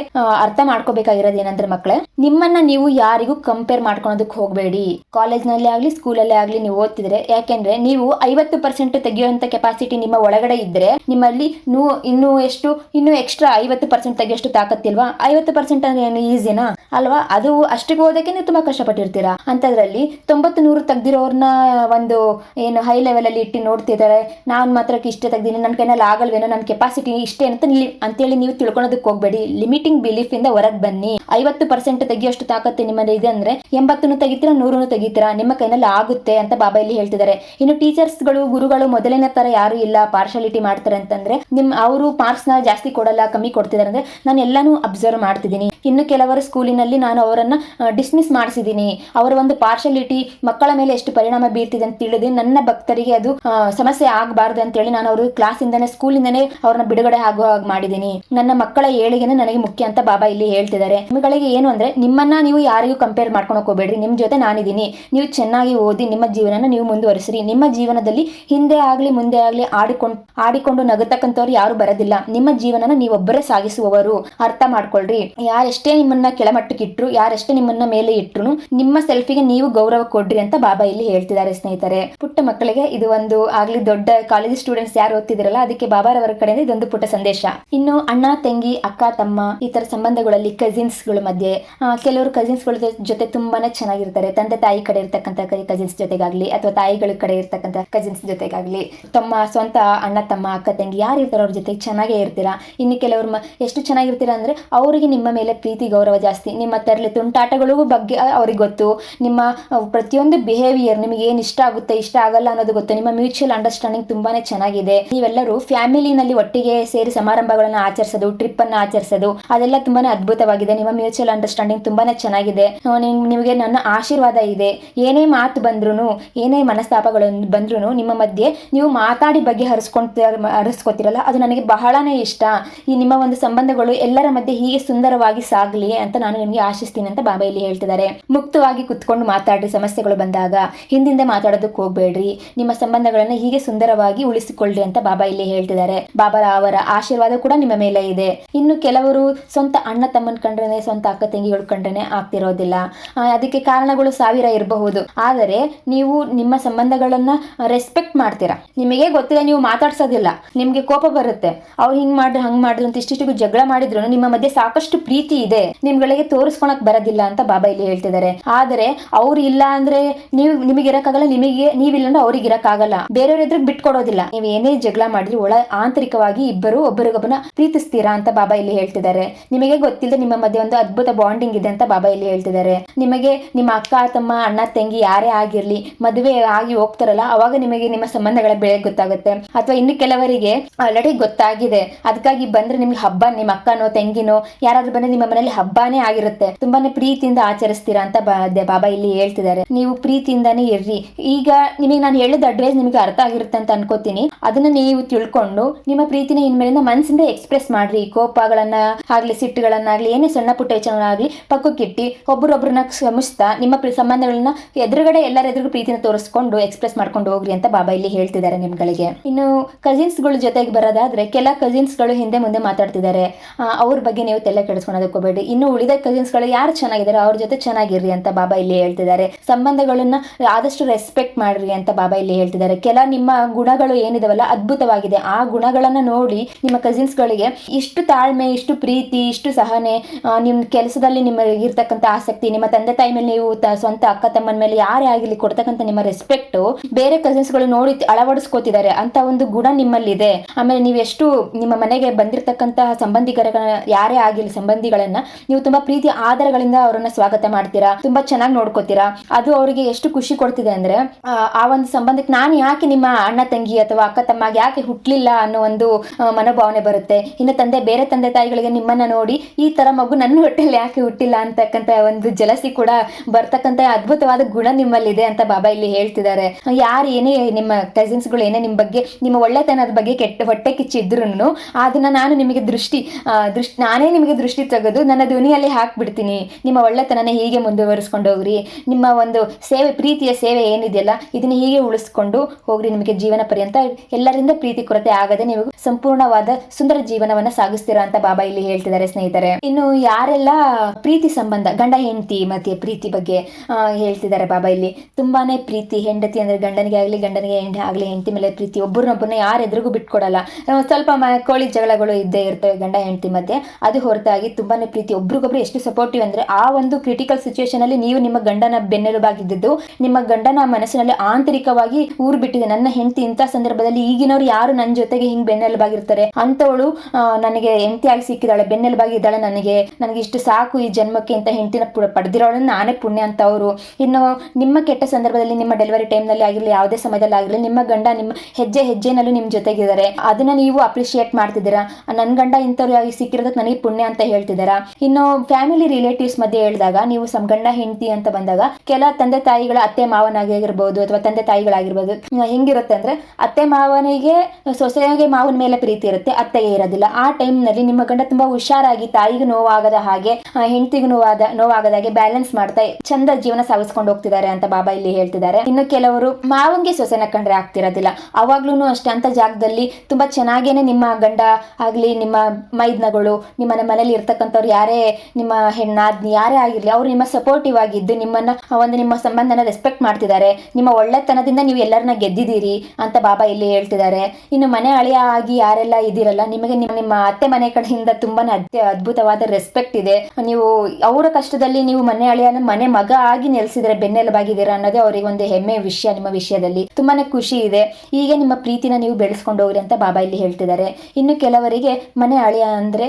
ಅರ್ಥ ಮಾಡ್ಕೋಬೇಕಾಗಿರೋದು ಏನಂದ್ರೆ ಮಕ್ಕಳೇ ನಿಮ್ಮನ್ನ ನೀವು ಯಾರಿಗೂ ಕಂಪೇರ್ ಮಾಡ್ಕೊಳೋದಕ್ಕೆ ಹೋಗಬೇಡಿ. ಕಾಲೇಜ್ನಲ್ಲಿ ಆಗ್ಲಿ ಸ್ಕೂಲಲ್ಲೇ ಆಗ್ಲಿ ನೀವು ಓದ್ತಿದ್ರೆ, ಯಾಕೆಂದ್ರೆ ನೀವು ಐವತ್ತು ಪರ್ಸೆಂಟ್ ತೆಗೆಯುವಂತ ಕೆಪಾಸಿಟಿ ನಿಮ್ಮ ಒಳಗಡೆ ಇದ್ರೆ, ನಿಮ್ಮಲ್ಲಿ ನೂ, ಇನ್ನು ಎಷ್ಟು, ಇನ್ನು ಎಕ್ಸ್ಟ್ರಾ ಐವತ್ತು ಪರ್ಸೆಂಟ್ ತೆಗೆಯೋಷ್ಟು ತಾಕತ್ತಿಲ್ವಾ? ಐವತ್ತು ಪರ್ಸೆಂಟ್ ಅಂದ್ರೆ ಏನು ಈಸಿನಾ ಅಲ್ವಾ? ಅದು ಅಷ್ಟಕ್ಕೆ ಓದಕ್ಕೆ ನೀವು ತುಂಬಾ ಕಷ್ಟಪಟ್ಟಿರ್ತೀರಾ? ಅಂತದ್ರಲ್ಲಿ ತೊಂಬತ್ತು ನೂರು ತೆಗ್ದಿರೋರ್ನ ಒಂದು ಏನು ಹೈ ಲೆವೆಲ್ ಅಲ್ಲಿ ಇಟ್ಟು ನೋಡ್ತಿದ್ದಾರೆ ನಾನು ಮಾತ್ರ ಇಷ್ಟೇ ತೆಗ್ದೀನಿ ನನ್ನ ಕೈನಲ್ಲಿ ಆಗಲ್ವೇನೋ ನನ್ನ ಕೆಪಾಸಿಟಿ ಇಷ್ಟೇ ಅಂತ ಅಂತೇಳಿ ನೀವು ತಿಳ್ಕೊಳೋದಕ್ಕೆ ಹೋಗ್ಬೇಡಿ. ಲಿಮಿಟಿಂಗ್ ಬಿಲೀಫ್ ಇಂದ ಹೊರಗೆ ಬನ್ನಿ. ಐವತ್ತು ಪರ್ಸೆಂಟ್ ತೆಗಿಯೋಷ್ಟು ತಾಕತ್ತು ನಿಮ್ಮಲ್ಲಿ ಇದೆ ಅಂದ್ರೆ ಎಂಬತ್ತನ್ನು ತೆಗಿತೀರಾ, ನೂರನ್ನು ತೆಗಿತೀರಾ? ನಿಮ್ಮ ಕೈನಲ್ಲಿ ಆಗುತ್ತೆ ಅಂತ ಬಾಬಾ ಇಲ್ಲಿ ಹೇಳ್ತಿದ್ದಾರೆ ಇನ್ನು ಟೀಚರ್ಸ್ಗಳು ಗುರುಗಳು ಮೊದಲಿನ ತರ ಯಾರು ಇಲ್ಲ. ಪಾರ್ಶಾಲಿಟಿ ಮಾಡ್ತಾರೆ ಅಂತಂದ್ರೆ ನಿಮ್ಮ ಅವರು ಮಾರ್ಕ್ಸ್ನ ಜಾಸ್ತಿ ಕೊಡಲ್ಲ, ಕಮ್ಮಿ ಕೊಡ್ತಿದ್ದಾರೆ ಅಂದ್ರೆ ನಾನು ಎಲ್ಲಾನು ಅಬ್ಸರ್ವ್ ಮಾಡ್ತಿದ್ದೀನಿ. ಇನ್ನು ಕೆಲವರು ಸ್ಕೂಲಿನಲ್ಲಿ ನಾನು ಅವರನ್ನು ಡಿಸ್ಮಿಸ್ ಮಾಡಿಸಿದ್ದೀನಿ. ಅವರ ಒಂದು ಪಾರ್ಶಾಲಿಟಿ ಮಕ್ಕಳ ಮೇಲೆ ಎಷ್ಟು ಪರಿಣಾಮ ಬೀರ್ತಿದೆ ಅಂತ ತಿಳಿದು ನನ್ನ ಭಕ್ತರಿಗೆ ಅದು ಸಮಸ್ಯೆ ಆಗಬಾರ್ದು ಅಂತೇಳಿ ನಾನು ಅವರು ಕ್ಲಾಸಿಂದನೇ ಸ್ಕೂಲಿಂದನೇ ಅವ್ರನ್ನ ಬಿಡುಗಡೆ ಆಗೋ ಹಾಗೆ ಮಾಡಿದ್ದೀನಿ. ನನ್ನ ಮಕ್ಕಳ ಏಳಿಗೆನೇ ನನಗೆ ಮುಖ್ಯ ಅಂತ ಬಾಬಾ ಇಲ್ಲಿ ಹೇಳ್ತಿದ್ದಾರೆ. ನಿಮ್ಮಗಳಿಗೆ ಏನು ಅಂದ್ರೆ, ನಿಮ್ಮನ್ನ ನೀವು ಯಾರಿಗೂ ಕಂಪೇರ್ ಮಾಡ್ಕೊಳಕ್ ಹೋಗ್ಬೇಡ್ರಿ. ನಿಮ್ಮ ಜೊತೆ ನಾನಿದ್ದೀನಿ. ನೀವು ಚೆನ್ನಾಗಿ ಓದಿ, ನಿಮ್ಮ ಜೀವನನ ನೀವು ಮುಂದುವರಿಸ್ರಿ. ನಿಮ್ಮ ಜೀವನದಲ್ಲಿ ಹಿಂದೆ ಆಗಲಿ, ಮುಂದೆ ಆಗಲಿ ಆಡಿಕೊಂಡು ಆಡಿಕೊಂಡು ನಗತಕ್ಕಂಥವ್ರು ಯಾರು ಬರೋದಿಲ್ಲ. ನಿಮ್ಮ ಜೀವನನ ನೀವೊಬ್ಬರೇ ಸಾಗಿಸುವವರು. ಅರ್ಥ ಮಾಡ್ಕೊಳ್ರಿ. ಯಾರೆಷ್ಟೇ ನಿಮ್ಮನ್ನ ಕೆಳಮಟ್ಟಕ್ಕೆ ಇಟ್ರು ಯಾರೆಷ್ಟೇ ನಿಮ್ಮನ್ನ ಮೇಲೆ ಇಟ್ರು ನಿಮ್ಮ ಸೆಲ್ಫಿಗೆ ನೀವು ಗೌರವ ಕೊಡ್ರಿ ಅಂತ ಬಾಬಾ ಇಲ್ಲಿ ಹೇಳ್ತಿದ್ದಾರೆ ಸ್ನೇಹಿತರೆ. ಪುಟ್ಟ ಮಕ್ಕಳಿಗೆ ಇದು ಒಂದು ಆಗ್ಲಿ ದೊಡ್ಡ ಕಾಲೇಜ್ ಸ್ಟೂಡೆಂಟ್ಸ್ ಯಾರು ಓದ್ತಿದ್ರಲ್ಲ, ಅದಕ್ಕೆ ಬಾಬಾರವರ ಕಡೆಯಿಂದ ಇದೊಂದು ಪುಟ್ಟ ಸಂದೇಶ. ಇನ್ನು ಅಣ್ಣ, ತಂಗಿ, ಅಕ್ಕ, ತಮ್ಮ, ಈ ತರ ಸಂಬಂಧಗಳಲ್ಲಿ ಕಸಿನ್ಸ್ಗಳ ಮಧ್ಯೆ ಕೆಲವರು ಕಸಿನ್ಸ್ಗಳ ಜೊತೆ ತುಂಬಾನೇ ಚೆನ್ನಾಗಿರ್ತಾರೆ. ತಂದೆ, ತಾಯಿ ಕಡೆ ಇರ್ತಕ್ಕಂತ ಕಸಿನ್ಸ್ ಜೊತೆಗಾಗ್ಲಿ, ಅಥವಾ ತಾಯಿಗಳ ಕಡೆ ಇರ್ತಕ್ಕಂತ ಕಸಿನ್ಸ್ ಜೊತೆಗಾಗ್ಲಿ, ತಮ್ಮ ಸ್ವಂತ ಅಣ್ಣ, ತಮ್ಮ ಅಕ್ಕ, ತಂಗಿ ಯಾರು ಇರ್ತಾರೋ ಅವ್ರ ಜೊತೆ ಚೆನ್ನಾಗೇ ಇರ್ತೀರಾ. ಇನ್ನು ಕೆಲವರು ಎಷ್ಟು ಚೆನ್ನಾಗಿರ್ತೀರಾ ಅಂದ್ರೆ, ಅವರಿಗೆ ನಿಮ್ಮ ಮೇಲೆ ಪ್ರೀತಿ, ಗೌರವ ಜಾಸ್ತಿ. ನಿಮ್ಮ ತರಲೆ ತುಂಟಾಟಗಳು ಬಗ್ಗೆ ಅವ್ರಿಗೆ ಗೊತ್ತು. ನಿಮ್ಮ ಪ್ರತಿಯೊಂದು ಬಿಹೇವಿಯರ್ ನಿಮಗೆ ಏನು ಇಷ್ಟ ಆಗುತ್ತೆ, ಇಷ್ಟ ಆಗಲ್ಲ ಅನ್ನೋದು ಗೊತ್ತು. ನಿಮ್ಮ ಮ್ಯೂಚುವಲ್ ಅಂಡರ್ಸ್ಟ್ಯಾಂಡಿಂಗ್ ತುಂಬಾನೇ ಚೆನ್ನಾಗಿದೆ. ನೀವೆಲ್ಲರೂ ಫ್ಯಾಮಿಲಿನಲ್ಲಿ ಒಟ್ಟಿಗೆ ಸೇರಿ ಸಮಾರಂಭಗಳನ್ನ ಆಚರಿಸೋದು ಟ್ರಿಪ್ ಅನ್ನ ಆಚರಿಸೋದು, ಅದೆಲ್ಲ ತುಂಬಾನೇ ಅದ್ಭುತವಾಗಿದೆ. ನಿಮ್ಮ ಮ್ಯೂಚುವಲ್ ಅಂಡರ್ಸ್ಟ್ಯಾಂಡಿಂಗ್ ತುಂಬಾನೇ ಚೆನ್ನಾಗಿದೆ. ನಿಮಗೆ ನನ್ನ ಆಶೀರ್ವಾದ ಇದೆ. ಏನೇ ಮಾತು ಬಂದ್ರು ಏನೇ ಮನಸ್ತಾಪಗಳು ಬಂದ್ರು ನಿಮ್ಮ ಮಧ್ಯೆ ನೀವು ಮಾತಾಡಿ ಬಗ್ಗೆ ಹರಿಸ್ಕೊಂತ, ಹರಿಸ್ಕೊತಿರಲ್ಲ, ಅದು ನನಗೆ ಬಹಳನೇ ಇಷ್ಟ. ಈ ನಿಮ್ಮ ಒಂದು ಸಂಬಂಧಗಳು ಎಲ್ಲರ ಮಧ್ಯೆ ಹೀಗೆ ಸುಂದರವಾಗಿ ಸಾಗಲಿ ಅಂತ ನಾನು ನಿಮಗೆ ಆಶಿಸ್ತೀನಿ ಅಂತ ಬಾಬಾ ಇಲ್ಲಿ ಹೇಳ್ತಿದ್ದಾರೆ. ಮುಕ್ತವಾಗಿ ಕುತ್ಕೊಂಡು ಮಾತಾಡ್ರಿ, ಸಮಸ್ಯೆಗಳು ಬಂದಾಗ. ಹಿಂದಿಂದ ಮಾತಾಡೋದಕ್ಕೆ ಹೋಗ್ಬೇಡ್ರಿ. ನಿಮ್ಮ ಸಂಬಂಧಗಳನ್ನ ಹೀಗೆ ಸುಂದರವಾಗಿ ಉಳಿಸಿಕೊಳ್ಳ್ರಿ ಅಂತ ಬಾಬಾ ಇಲ್ಲಿ ಹೇಳ್ತಿದ್ದಾರೆ. ಬಾಬಾ ಅವರ ಆಶೀರ್ವಾದ ಕೂಡ ನಿಮ್ಮ ಮೇಲೆ ಇದೆ. ಇನ್ನು ಕೆಲವರು ಸ್ವಂತ ಅಣ್ಣ ತಮ್ಮನ್ ಕಂಡ್ರೆ ಸ್ವಂತ ಅಕ್ಕ ತಂಗಿಗಳು ಕಂಡ್ರೆ ಆಗ್ತಿರೋದಿಲ್ಲ. ಅದಕ್ಕೆ ಕಾರಣಗಳು ಸಾವಿರ ಇರಬಹುದು. ಆದರೆ ನೀವು ನಿಮ್ಮ ಸಂಬಂಧಗಳನ್ನ ರೆಸ್ಪೆಕ್ಟ್ ಮಾಡ್ತೀರಾ? ನಿಮಗೆ ಗೊತ್ತಿಲ್ಲ, ನೀವು ಮಾತಾಡ್ಸೋದಿಲ್ಲ. ನಿಮ್ಗೆ ಕೋಪ ಬರುತ್ತೆ. ಅವ್ರು ಹಿಂಗ್ ಮಾಡ್ರಿ, ಹಂಗ್ ಮಾಡ್ರಿ ಅಂತ ಇಷ್ಟಿಷ್ಟು ಜಗಳ ಮಾಡಿದ್ರು ನಿಮ್ಮ ಮಧ್ಯೆ ಸಾಕಷ್ಟು ಪ್ರೀತಿ ಇದೆ. ನಿಮ್ಗಳಿಗೆ ತೋರಿಸ್ಕೊಳಕ್ ಬರೋದಿಲ್ಲ ಅಂತ ಬಾಬಾ ಇಲ್ಲಿ ಹೇಳ್ತಿದ್ದಾರೆ. ಆದರೆ ಅವ್ರು ಇಲ್ಲ ಅಂದ್ರೆ ನೀವು ನಿಮಗೆ ಇರಕ್ಕಾಗಲ್ಲ, ನಿಮಗೆ ನೀವಿಲ್ಲ ಅಂದ್ರೆ ಅವ್ರಿಗೆ ಇರಕ್ಕಾಗಲ್ಲ. ಬೇರೆಯವ್ರ ಎದುರು ಬಿಟ್ಕೊಡೋದಿಲ್ಲ. ನೀವು ಏನೇ ಜಗಳ ಮಾಡಿದ್ರು ಒಳ ಆಂತರಿಕವಾಗಿ ಇಬ್ಬರು ಒಬ್ಬರಿಗೊಬ್ಬನ ಪ್ರೀತಿಸ್ತೀರಾ ಅಂತ ಬಾಬಾ ಇಲ್ಲಿ ಹೇಳ್ತಿದ್ದಾರೆ. ನಿಮಗೆ ಗೊತ್ತಿಲ್ಲದೆ ನಿಮ್ಮ ಮಧ್ಯೆ ಒಂದು ಅದ್ಭುತ ಬಾಂಡಿಂಗ್ ಇದೆ ಅಂತ ಬಾಬಾ ಇಲ್ಲಿ ಹೇಳ್ತಿದ್ದಾರೆ. ನಿಮಗೆ ನಿಮ್ಮ ಅಕ್ಕ, ತಮ್ಮ, ಅಣ್ಣ, ತಂಗಿ ಯಾರೇ ಆಗಿರ್ಲಿ, ಮದುವೆ ಆಗಿ ಹೋಗ್ತಾರಲ್ಲ, ಅವಾಗ ನಿಮಗೆ ನಿಮ್ಮ ಸಂಬಂಧಗಳ ಬೆಳೆ ಗೊತ್ತಾಗುತ್ತೆ. ಅಥವಾ ಇನ್ನು ಕೆಲವರಿಗೆ ಆಲ್ರೆಡಿ ಗೊತ್ತಾಗಿದೆ. ಅದಕ್ಕಾಗಿ ಬಂದ್ರೆ ನಿಮ್ಗೆ ಹಬ್ಬ, ನಿಮ್ಮ ಅಕ್ಕನೋ, ತಂಗಿನೋ, ಯಾರಾದ್ರೂ ಬಂದ್ರೆ ನಿಮ್ಮ ಮನೇಲಿ ಹಬ್ಬನೇ ಆಗಿರುತ್ತೆ. ತುಂಬಾನೇ ಪ್ರೀತಿಯಿಂದ ಆಚರಿಸ್ತೀರಾ ಅಂತ ಬಾಬಾ ಇಲ್ಲಿ ಹೇಳ್ತಿದ್ದಾರೆ. ನೀವು ಪ್ರೀತಿಯಿಂದಾನೇ ಇರ್ರಿ. ಈಗ ನಿಮಗೆ ನಾನು ಹೇಳಿದ ಅಡ್ವೈಸ್ ನಿಮಗೆ ಅರ್ಥ ಆಗಿರುತ್ತೆ ಅಂತ ಅನ್ಕೋತೀನಿ. ಅದನ್ನ ನೀವು ತಿಳ್ಕೊಂಡು ನಿಮ್ಮ ಪ್ರೀತಿನ ಇನ್ಮೇಲಿಂದ ಮನಸ್ಸಿಂದ ಎಕ್ಸ್ಪ್ರೆಸ್ ಮಾಡ್ರಿ. ಕೋಪಗಳನ್ನ ಆಗ್ಲಿ, ಸಿಟ್ಟುಗಳನ್ನಾಗ್ಲಿ, ಏನೇ ಸಣ್ಣ ಪುಟ್ಟ ಯೋಚನೆಗಳಾಗ್ಲಿ ಪಕ್ಕಕ್ಕಿಟ್ಟಿ ಒಬ್ಬರೊಬ್ಬರನ್ನ ಕ್ಷಮಿಸ್ತಾ ನಿಮ್ಮ ಸಂಬಂಧಗಳನ್ನ ಎದುರುಗಡೆ ಎಲ್ಲರ ಎದುರು ಪ್ರೀತಿನ ತೋರಿಸ್ಕೊಂಡು ಎಕ್ಸ್ಪ್ರೆಸ್ ಮಾಡ್ಕೊಂಡು ಹೋಗ್ರಿ ಅಂತ ಬಾಬಾ ಇಲ್ಲಿ ಹೇಳ್ತಿದ್ದಾರೆ ನಿಮ್ಗಳಿಗೆ. ಇನ್ನು ಕಸಿನ್ಸ್ಗಳು ಜೊತೆಗೆ ಬರೋದಾದ್ರೆ ಕೆಲ ಕಸಿನ್ಸ್ಗಳು ಹಿಂದೆ ಮುಂದೆ ಮಾತಾಡ್ತಿದ್ದಾರೆ. ಅವ್ರ ಬಗ್ಗೆ ನೀವು ತಲೆ ಕೆಡಿಸ್ಕೊಳೋದಕ್ಕೆ ಹೋಗಬೇಡಿ ಇನ್ನು ಉಳಿದ ಕಸಿನ್ಸ್ಗಳು ಯಾರು ಚೆನ್ನಾಗಿದ್ದಾರೆ ಅವ್ರ ಜೊತೆ ಚೆನ್ನಾಗಿರ್ರಿ ಅಂತ ಬಾಬಾ ಇಲ್ಲಿ ಹೇಳ್ತಿದ್ದಾರೆ. ಸಂಬಂಧಗಳನ್ನ ಆದಷ್ಟು ರೆಸ್ಪೆಕ್ಟ್ ಮಾಡ್ರಿ ಅಂತ ಬಾಬಾ ಇಲ್ಲಿ ಹೇಳ್ತಿದ್ದಾರೆ. ಕೆಲ ನಿಮ್ಮ ಗುಣಗಳು ಏನಿದಾವಲ್ಲ ಅದ್ಭುತವಾಗಿದೆ. ಆ ಗುಣಗಳನ್ನ ನೋಡಿ ನಿಮ್ಮ ಕಸಿನ್ಸ್ಗಳಿಗೆ ಇಷ್ಟು ತಾಳ್ಮೆ, ಇಷ್ಟು ಪ್ರೀತಿ, ಇಷ್ಟು ಸಹನೆ ನಿಮ್ಮ ಕೆಲಸದಲ್ಲಿ ನಿಮಗೆ ಇರ್ತಕ್ಕಂಥ ಆಸಕ್ತಿ, ನಿಮ್ಮ ತಂದೆ ತಾಯಿ ಮೇಲೆ ನೀವು ಸ್ವಂತ ಅಕ್ಕ ತಮ್ಮನ ಮೇಲೆ ಯಾರೇ ಆಗಿರ್ಲಿ ಕೊಡ್ತಕ್ಕಂಥ ನಿಮ್ಮ ರೆಸ್ಪೆಕ್ಟ್ ಬೇರೆ ಕಸಿನ್ಸ್ಗಳು ನೋಡಿ ಅಳವಡಿಸ್ಕೋತಿದ್ದಾರೆ. ಅಂತ ಒಂದು ಗುಣ ನಿಮ್ಮಲ್ಲಿದೆ. ಆಮೇಲೆ ನೀವು ಎಷ್ಟು ನಿಮ್ಮ ಮನೆಗೆ ಬಂದಿರತಕ್ಕಂತಹ ಸಂಬಂಧಿಕರ ಯಾರೇ ಆಗಿರ್ಲಿ ಸಂಬಂಧಿಗಳನ್ನ ನೀವು ತುಂಬಾ ಪ್ರೀತಿ ಆಧಾರಗಳಿಂದ ಅವರನ್ನ ಸ್ವಾಗತ ಮಾಡ್ತೀರಾ? ತುಂಬಾ ಚೆನ್ನಾಗಿ ನೋಡ್ಕೋತೀರಾ? ಅದು ಅವರಿಗೆ ಎಷ್ಟು ಖುಷಿ ಕೊಡ್ತಿದೆ ಅಂದ್ರೆ ಆ, ಒಂದು ಸಂಬಂಧಕ್ಕೆ ನಾನು ಯಾಕೆ ನಿಮ್ಮ ಅಣ್ಣ ತಂಗಿ ಅಥವಾ ಅಕ್ಕ ತಮ್ಮ ಯಾಕೆ ಹುಟ್ಟಲಿಲ್ಲ ಅನ್ನೋ ಒಂದು ಮನೋಭಾವನೆ ಬರುತ್ತೆ. ಇನ್ನು ತಂದೆ ಬೇರೆ ತಂದೆ ತಾಯಿಗಳಿಗೆ ನಿಮ್ಮನ್ನ ನೋಡಿ ಈ ತರ ಮಗು ನನ್ನ ಹೊಟ್ಟೆಯಲ್ಲಿ ಯಾಕೆ ಹುಟ್ಟಿಲ್ಲ ಅಂತಕ್ಕಂತ ಒಂದು ಜಲಸಿ ಕೂಡ ಬರ್ತಕ್ಕಂತ ಅದ್ಭುತವಾದ ಗುಣ ನಿಮ್ಮಲ್ಲಿದೆ ಅಂತ ಬಾಬಾ ಇಲ್ಲಿ ಹೇಳ್ತಿದ್ದಾರೆ. ಯಾರು ಏನೇ ನಿಮ್ಮ ಕಸಿನ್ಸ್ಗಳು ಏನೇ ನಿಮ್ಮ ಬಗ್ಗೆ ನಿಮ್ಮ ಒಳ್ಳೆತನದ ಬಗ್ಗೆ ಕೆಟ್ಟ ಹೊಟ್ಟೆ ಕಿಚ್ಚಿದ್ರು ಅದನ್ನ ನಾನು ನಿಮಗೆ ದೃಷ್ಟಿ ದೃಷ್ಟಿ ನಾನೇ ನಿಮಗೆ ದೃಷ್ಟಿ ತೆಗೆದು ನನ್ನ ಧ್ವನಿಯಲ್ಲಿ ಹಾಕ್ಬಿಡ್ತೀನಿ. ನಿಮ್ಮ ಒಳ್ಳೆತನನ ಹೀಗೆ ಮುಂದುವರಿಸ್ಕೊಂಡು ಹೋಗ್ರಿ ನಿಮ್ಮ ಒಂದು ಸೇವೆ, ಪ್ರೀತಿಯ ಸೇವೆ ಏನಿದೆಯಲ್ಲ, ಇದನ್ನ ಹೀಗೆ ಉಳಿಸ್ಕೊಂಡು ಹೋಗ್ರಿ. ನಿಮಗೆ ಜೀವನ ಪರ್ಯಂತ ಎಲ್ಲರಿಂದ ಪ್ರೀತಿ, ಕೊರತೆ ಆಗದೆ ನೀವು ಸಂಪೂರ್ಣವಾದ ಸುಂದರ ಜೀವನವನ್ನ ಸಾಗಿಸ್ತೀರಾ ಅಂತ ಬಾಬಾ ಇಲ್ಲಿ ಹೇಳ್ತಿದ್ದಾರೆ ಸ್ನೇಹಿತರೆ. ಇನ್ನು ಯಾರೆಲ್ಲ ಪ್ರೀತಿ ಸಂಬಂಧ, ಗಂಡ, ಹೆಂಡತಿ ಮತ್ತೆ ಪ್ರೀತಿ ಬಗ್ಗೆ ಹೇಳ್ತಿದ್ದಾರೆ ಬಾಬಾ ಇಲ್ಲಿ. ತುಂಬಾನೇ ಪ್ರೀತಿ, ಹೆಂಡತಿ ಅಂದ್ರೆ ಗಂಡನಿಗೆ ಆಗಲಿ, ಗಂಡನಿಗೆ ಹೆಂಡ ಆಗಲಿ, ಹೆಂಡತಿ ಮೇಲೆ ಪ್ರೀತಿ ಒಬ್ಬರನ್ನೊಬ್ಬರನ್ನ ಯಾರ ಎದುರಿಗೂ ಬಿಟ್ಕೊಡಲ್ಲ. ಸ್ವಲ್ಪ ಕೋಳಿ ಜಗಳಗಳು ಇದ್ದೇ ಇರ್ತವೆ ಗಂಡ, ಹೆಂಡತಿ ಮಧ್ಯೆ. ಅದು ಹೊರತಾಗಿ ತುಂಬಾನೇ ಪ್ರೀತಿ ಒಬ್ರಿಗೊಬ್ರು ಎಷ್ಟು ಸಪೋರ್ಟಿವ್ ಅಂದ್ರೆ ಆ ಒಂದು ಕ್ರಿಟಿಕಲ್ ಸಿಚುವೇಶನ್ ಅಲ್ಲಿ ನೀವು ನಿಮ್ಮ ಗಂಡನ ಬೆನ್ನೆಲುಬಾಗಿದ್ದು, ನಿಮ್ಮ ಗಂಡನ ಮನಸ್ಸಿನಲ್ಲಿ ಆಂತರಿಕವಾಗಿ ಊರು ಬಿಟ್ಟಿದೆ. ನನ್ನ ಹೆಂಡತಿ ಇಂಥ ಸಂದರ್ಭದಲ್ಲಿ ಈಗಿನವ್ರು ಯಾರು ನನ್ನ ಜೊತೆಗೆ ಹಿಂಗ್ ಬೆನ್ನೆಲುಬಾಗಿರ್ತಾರೆ? ಅಂತವಳು ನನಗೆ ಹೆಂಡತಿಯಾಗಿ ಸಿಕ್ಕಿದಾಳೆ ಬೆನ್ನೆಲುಬಾಗಿ ಇದ್ದಾಳೆ ನನಗೆ. ನನಗೆ ಇಷ್ಟು ಸಾಕು ಈ ಜನ್ಮಕ್ಕೆ ಅಂತ ಹೆಂಡತಿನ ಪಡೆದಿರೋಳು ನಾನೇ ಪುಣ್ಯ ಅಂತ ಅವರು. ಇನ್ನು ನಿಮ್ಮ ಕೆಟ್ಟ ಸಂದರ್ಭದಲ್ಲಿ, ನಿಮ್ಮ ಡೆಲಿವರಿ ಟೈಮ್ನಲ್ಲಿ ಆಗಿರಲಿ, ಯಾವುದೇ ಸಮಯದಲ್ಲಿ ಆಗಿರಲಿ, ನಿಮ್ಮ ಗಂಡ ನಿಮ್ಮ ಹೆಜ್ಜೆ ಹೆಜ್ಜೆನಲ್ಲೂ ನಿಮ್ಮ ಜೊತೆಗಿದ್ದಾರೆ. ಅದನ್ನ ನೀವು ಅಪ್ರಿಶಿಯೇಟ್ ಮಾಡ್ತಿದ್ದೀರಾ? ನನ್ನ ಗಂಡ ಇಂಥವ್ರು ಸಿಕ್ಕಿರೋದಕ್ಕೆ ನನಗೆ ಪುಣ್ಯ ಅಂತ ಹೇಳ್ತಿದ್ದೀರಾ? ಇನ್ನು ಫ್ಯಾಮಿಲಿ ರಿಲೇಟಿವ್ಸ್ ಮಧ್ಯೆ ಹೇಳಿದಾಗ, ನೀವು ಗಂಡ ಹೆಂಡತಿ ಅಂತ ಬಂದಾಗ, ಕೆಲ ತಂದೆ ತಾಯಿಗಳ ಅತ್ತೆ ಮಾವನಾಗಿರ್ಬೋದು ಅಥವಾ ತಂದೆ ತಾಯಿಗಳಾಗಿರ್ಬೋದು ಹೆಂಗಿರುತ್ತೆ ಅಂದ್ರೆ ಅತ್ತೆ ಮಾವನಿಗೆ ಸೊಸೆಗೆ ಮಾವನ ಮೇಲೆ ಪ್ರೀತಿ ಇರುತ್ತೆ, ಅತ್ತೆಗೆ ಇರೋದಿಲ್ಲ. ಆ ಟೈಮ್ನಲ್ಲಿ ನಿಮ್ಮ ಗಂಡ ತುಂಬಾ ಹುಷಾರಾಗಿ ತಾಯಿಗೆ ನೋವಾಗದ ಹಾಗೆ ಹೆಂಡತಿಗೆ ನೋವಾದ, ನೋವಾಗದ ಹಾಗೆ ಬ್ಯಾಲೆನ್ಸ್ ಮಾಡ್ತಾ ಚಂದ ಜೀವನ ಸಾಗಿಸ್ಕೊಂಡು ಹೋಗ್ತಿದ್ದಾರೆ ಅಂತ ಬಾಬಾ ಇಲ್ಲಿ ಹೇಳ್ತಿದ್ದಾರೆ. ಇನ್ನು ಕೆಲವರು ಮಾವಂಗೆ ಸೊಸೆನ ಕಂಡ್ರೆ ಆಗ್ತಿರೋದಿಲ್ಲ. ಅವಾಗ್ಲೂ ಅಷ್ಟೇ, ಅಂತ ಜಾಗದಲ್ಲಿ ತುಂಬಾ ಚೆನ್ನಾಗೇನೆ ನಿಮ್ಮ ಗಂಡ ಆಗ್ಲಿ, ನಿಮ್ಮ ಮೈದ್ನಗಳು, ನಿಮ್ಮ ಮನೇಲಿ ಇರ್ತಕ್ಕಂಥವ್ರು ಯಾರೇ ನಿಮ್ಮ ಹೆಣ್ಣಾದ್ನಿ ಯಾರೇ ಆಗಿರಲಿ, ಅವ್ರು ನಿಮ್ಮ ಸಪೋರ್ಟಿವ್ ಆಗಿದ್ದು, ನಿಮ್ಮನ್ನ ಒಂದು ನಿಮ್ಮ ಸಂಬಂಧನ ರೆಸ್ಪೆಕ್ಟ್ ಮಾಡ್ತಿದ್ದಾರೆ. ನಿಮ್ಮ ಒಳ್ಳೆತನದಿಂದ ನೀವು ಎಲ್ಲರನ್ನ ಗೆದ್ದಿದ್ದೀರಿ ಅಂತ ಬಾಬಾ ಇಲ್ಲಿ ಹೇಳ್ತಿದ್ದಾರೆ. ಇನ್ನು ಮನೆ ಅಳಿಯ ಆಗಿ ಯಾರೆಲ್ಲ ಇದಿರಲ್ಲ ನಿಮಗೆ ನಿಮ್ಮ ಅತ್ತೆ ಮನೆ ಕಡೆಯಿಂದ ತುಂಬಾನೇ ಅತ್ಯ ಅದ್ಭುತವಾದ ರೆಸ್ಪೆಕ್ಟ್ ರೆಸ್ಪೆಕ್ಟ್ ಇದೆ. ನೀವು, ಅವರ ಕಷ್ಟದಲ್ಲಿ ನೀವು ಮನೆ ಅಳಿಯನ ಮನೆ ಮಗ ಆಗಿ ನೆಲೆಸಿದ್ರೆ ಬೆನ್ನೆಲುಬಾಗಿದ್ದೀರಾ ಅನ್ನೋದೇ ಅವರಿಗೆ ಒಂದು ಹೆಮ್ಮೆ ವಿಷಯ ನಿಮ್ಮ ವಿಷಯದಲ್ಲಿ. ತುಂಬಾನೇ ಖುಷಿ ಇದೆ. ಹೀಗೆ ನಿಮ್ಮ ಪ್ರೀತಿನ ನೀವು ಬೆಳೆಸ್ಕೊಂಡು ಹೋಗ್ರಿ ಅಂತ ಬಾಬಾ ಇಲ್ಲಿ ಹೇಳ್ತಿದ್ದಾರೆ. ಇನ್ನು ಕೆಲವರಿಗೆ ಮನೆ ಅಳಿಯ ಅಂದ್ರೆ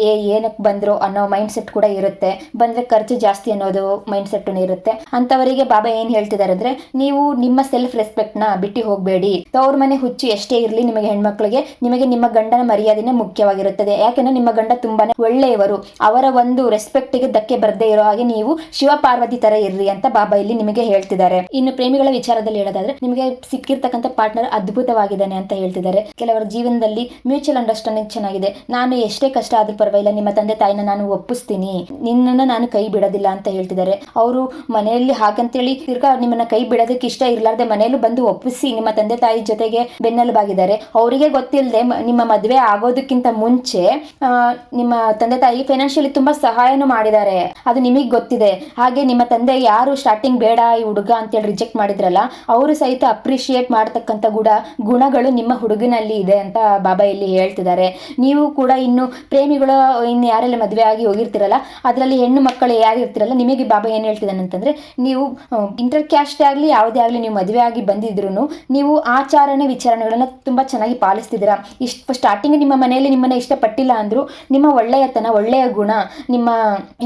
ಏ, ಏನಕ್ಕೆ ಬಂದ್ರು ಅನ್ನೋ ಮೈಂಡ್ ಸೆಟ್ ಕೂಡ ಇರುತ್ತೆ. ಬಂದ್ರೆ ಖರ್ಚು ಜಾಸ್ತಿ ಅನ್ನೋದು ಮೈಂಡ್ ಸೆಟ್ ಇರುತ್ತೆ. ಅಂತವರಿಗೆ ಬಾಬಾ ಏನ್ ಹೇಳ್ತಿದ್ದಾರೆ ಅಂದ್ರೆ, ನೀವು ನಿಮ್ಮ ಸೆಲ್ಫ್ ರೆಸ್ಪೆಕ್ಟ್ನ ಬಿಟ್ಟು ಹೋಗಬೇಡಿ. ತವ್ರ ಮನೆ ಹುಚ್ಚು ಎಷ್ಟೇ ಇರಲಿ ನಿಮಗೆ ಹೆಣ್ಮಕ್ಳಿಗೆ, ನಿಮಗೆ ನಿಮ್ಮ ಗಂಡನ ಮರ್ಯಾದೆನೇ ಮುಖ್ಯವಾಗಿರುತ್ತದೆ. ಯಾಕೆಂದ್ರೆ ನಿಮ್ಮ ಗಂಡ ತುಂಬಾನೇ ಒಳ್ಳೆಯವರು. ಅವರ ಒಂದು ರೆಸ್ಪೆಕ್ಟ್ಗೆ ಧಕ್ಕೆ ಬರದೇ ಇರೋ ಹಾಗೆ ನೀವು ಶಿವ ಪಾರ್ವತಿ ತರ ಇರ್ರಿ ಅಂತ ಬಾಬಾ ಇಲ್ಲಿ ನಿಮಗೆ ಹೇಳ್ತಿದ್ದಾರೆ. ಇನ್ನು ಪ್ರೇಮಿಗಳ ವಿಚಾರದಲ್ಲಿ ಹೇಳೋದಾದ್ರೆ, ನಿಮಗೆ ಸಿಕ್ಕಿರ್ತಕ್ಕಂಥ ಪಾರ್ಟ್ನರ್ ಅದ್ಭುತವಾಗಿದ್ದಾನೆ ಅಂತ ಹೇಳ್ತಿದ್ದಾರೆ. ಕೆಲವರ ಜೀವನದಲ್ಲಿ ಮ್ಯೂಚುವಲ್ ಅಂಡರ್ಸ್ಟ್ಯಾಂಡಿಂಗ್ ಚೆನ್ನಾಗಿದೆ. ನಾನು ಎಷ್ಟೇ ಕಷ್ಟ ಆದ್ರೂ ಪರವಾಗಿಲ್ಲ, ನಿಮ್ಮ ತಂದೆ ತಾಯಿನ ನಾನು ಒಪ್ಪಿಸ್ತೀನಿ. ನಿನ್ನನ್ನು ನಾನು ಕೈ ಬಿಡೋದಿಲ್ಲ ಅಂತ ಹೇಳ್ತಿದ್ದಾರೆ. ಅವರು ಮನೆಯಲ್ಲಿ ಹಾಗಂತೇಳಿ ತಿರ್ಗಾ ನಿಮ್ಮನ್ನ ಕೈ ಬಿಡೋದಕ್ಕೆ ಇಷ್ಟ ಇರ್ಲಾರ್ದೆ ಮನೆಯಲ್ಲೂ ಬಂದು ಒಪ್ಪಿಸಿ ನಿಮ್ಮ ತಂದೆ ತಾಯಿ ಜೊತೆಗೆ ಬೆನ್ನೆಲುಬಾಗಿದ್ದಾರೆ. ಅವರಿಗೆ ಗೊತ್ತಿಲ್ಲದೆ ನಿಮ್ಮ ಮದುವೆ ಆಗೋದಕ್ಕಿಂತ ಮುಂಚೆ ನಿಮ್ಮ ತಂದೆ ತಾಯಿ ಫೈನಾನ್ಷಿಯಲಿ ತುಂಬಾ ಸಹಾಯನೂ ಮಾಡಿದ್ದಾರೆ. ಅದು ನಿಮಗೆ ಗೊತ್ತಿದೆ. ಹಾಗೆ ನಿಮ್ಮ ತಂದೆ ಯಾರು ಸ್ಟಾರ್ಟಿಂಗ್ ಬೇಡ ಈ ಹುಡುಗ ಅಂತೇಳಿ ರಿಜೆಕ್ಟ್ ಮಾಡಿದ್ರಲ್ಲ, ಅವರು ಸಹಿತ ಅಪ್ರಿಶಿಯೇಟ್ ಮಾಡ್ತಕ್ಕಂಥ ಗುಣ ಗುಣಗಳು ನಿಮ್ಮ ಹುಡುಗನಲ್ಲಿ ಇದೆ ಅಂತ ಬಾಬಾ ಇಲ್ಲಿ ಹೇಳ್ತಿದ್ದಾರೆ. ನೀವು ಕೂಡ ಇನ್ನು ಪ್ರೇಮಿಗಳು, ಇನ್ನು ಯಾರೆಲ್ಲ ಮದುವೆ ಆಗಿ ಹೋಗಿರ್ತಿರಲ್ಲ ಅದರಲ್ಲಿ ಹೆಣ್ಣು ಮಕ್ಕಳು ಯಾರಿರ್ತಿರಲ್ಲ, ನಿಮಗೆ ಬಾಬಾ ಏನು ಹೇಳ್ತಿದ್ದಾನೆ ಅಂತಂದರೆ, ನೀವು ಇಂಟರ್ ಕ್ಯಾಸ್ಟ್ ಆಗಲಿ, ಯಾವುದೇ ಆಗಲಿ ನೀವು ಮದುವೆ ಆಗಿ ಬಂದಿದ್ರು ನೀವು ಆಚರಣೆ ವಿಚಾರಣೆಗಳನ್ನು ತುಂಬಾ ಚೆನ್ನಾಗಿ ಪಾಲಿಸ್ತಿದ್ದೀರಾ. ಇಷ್ಟು ಸ್ಟಾರ್ಟಿಂಗ್ ನಿಮ್ಮ ಮನೆಯಲ್ಲಿ ನಿಮ್ಮನ್ನ ಇಷ್ಟಪಟ್ಟಿಲ್ಲ ಅಂದ್ರು, ನಿಮ್ಮ ಒಳ್ಳೆಯತನ, ಒಳ್ಳೆಯ ಗುಣ, ನಿಮ್ಮ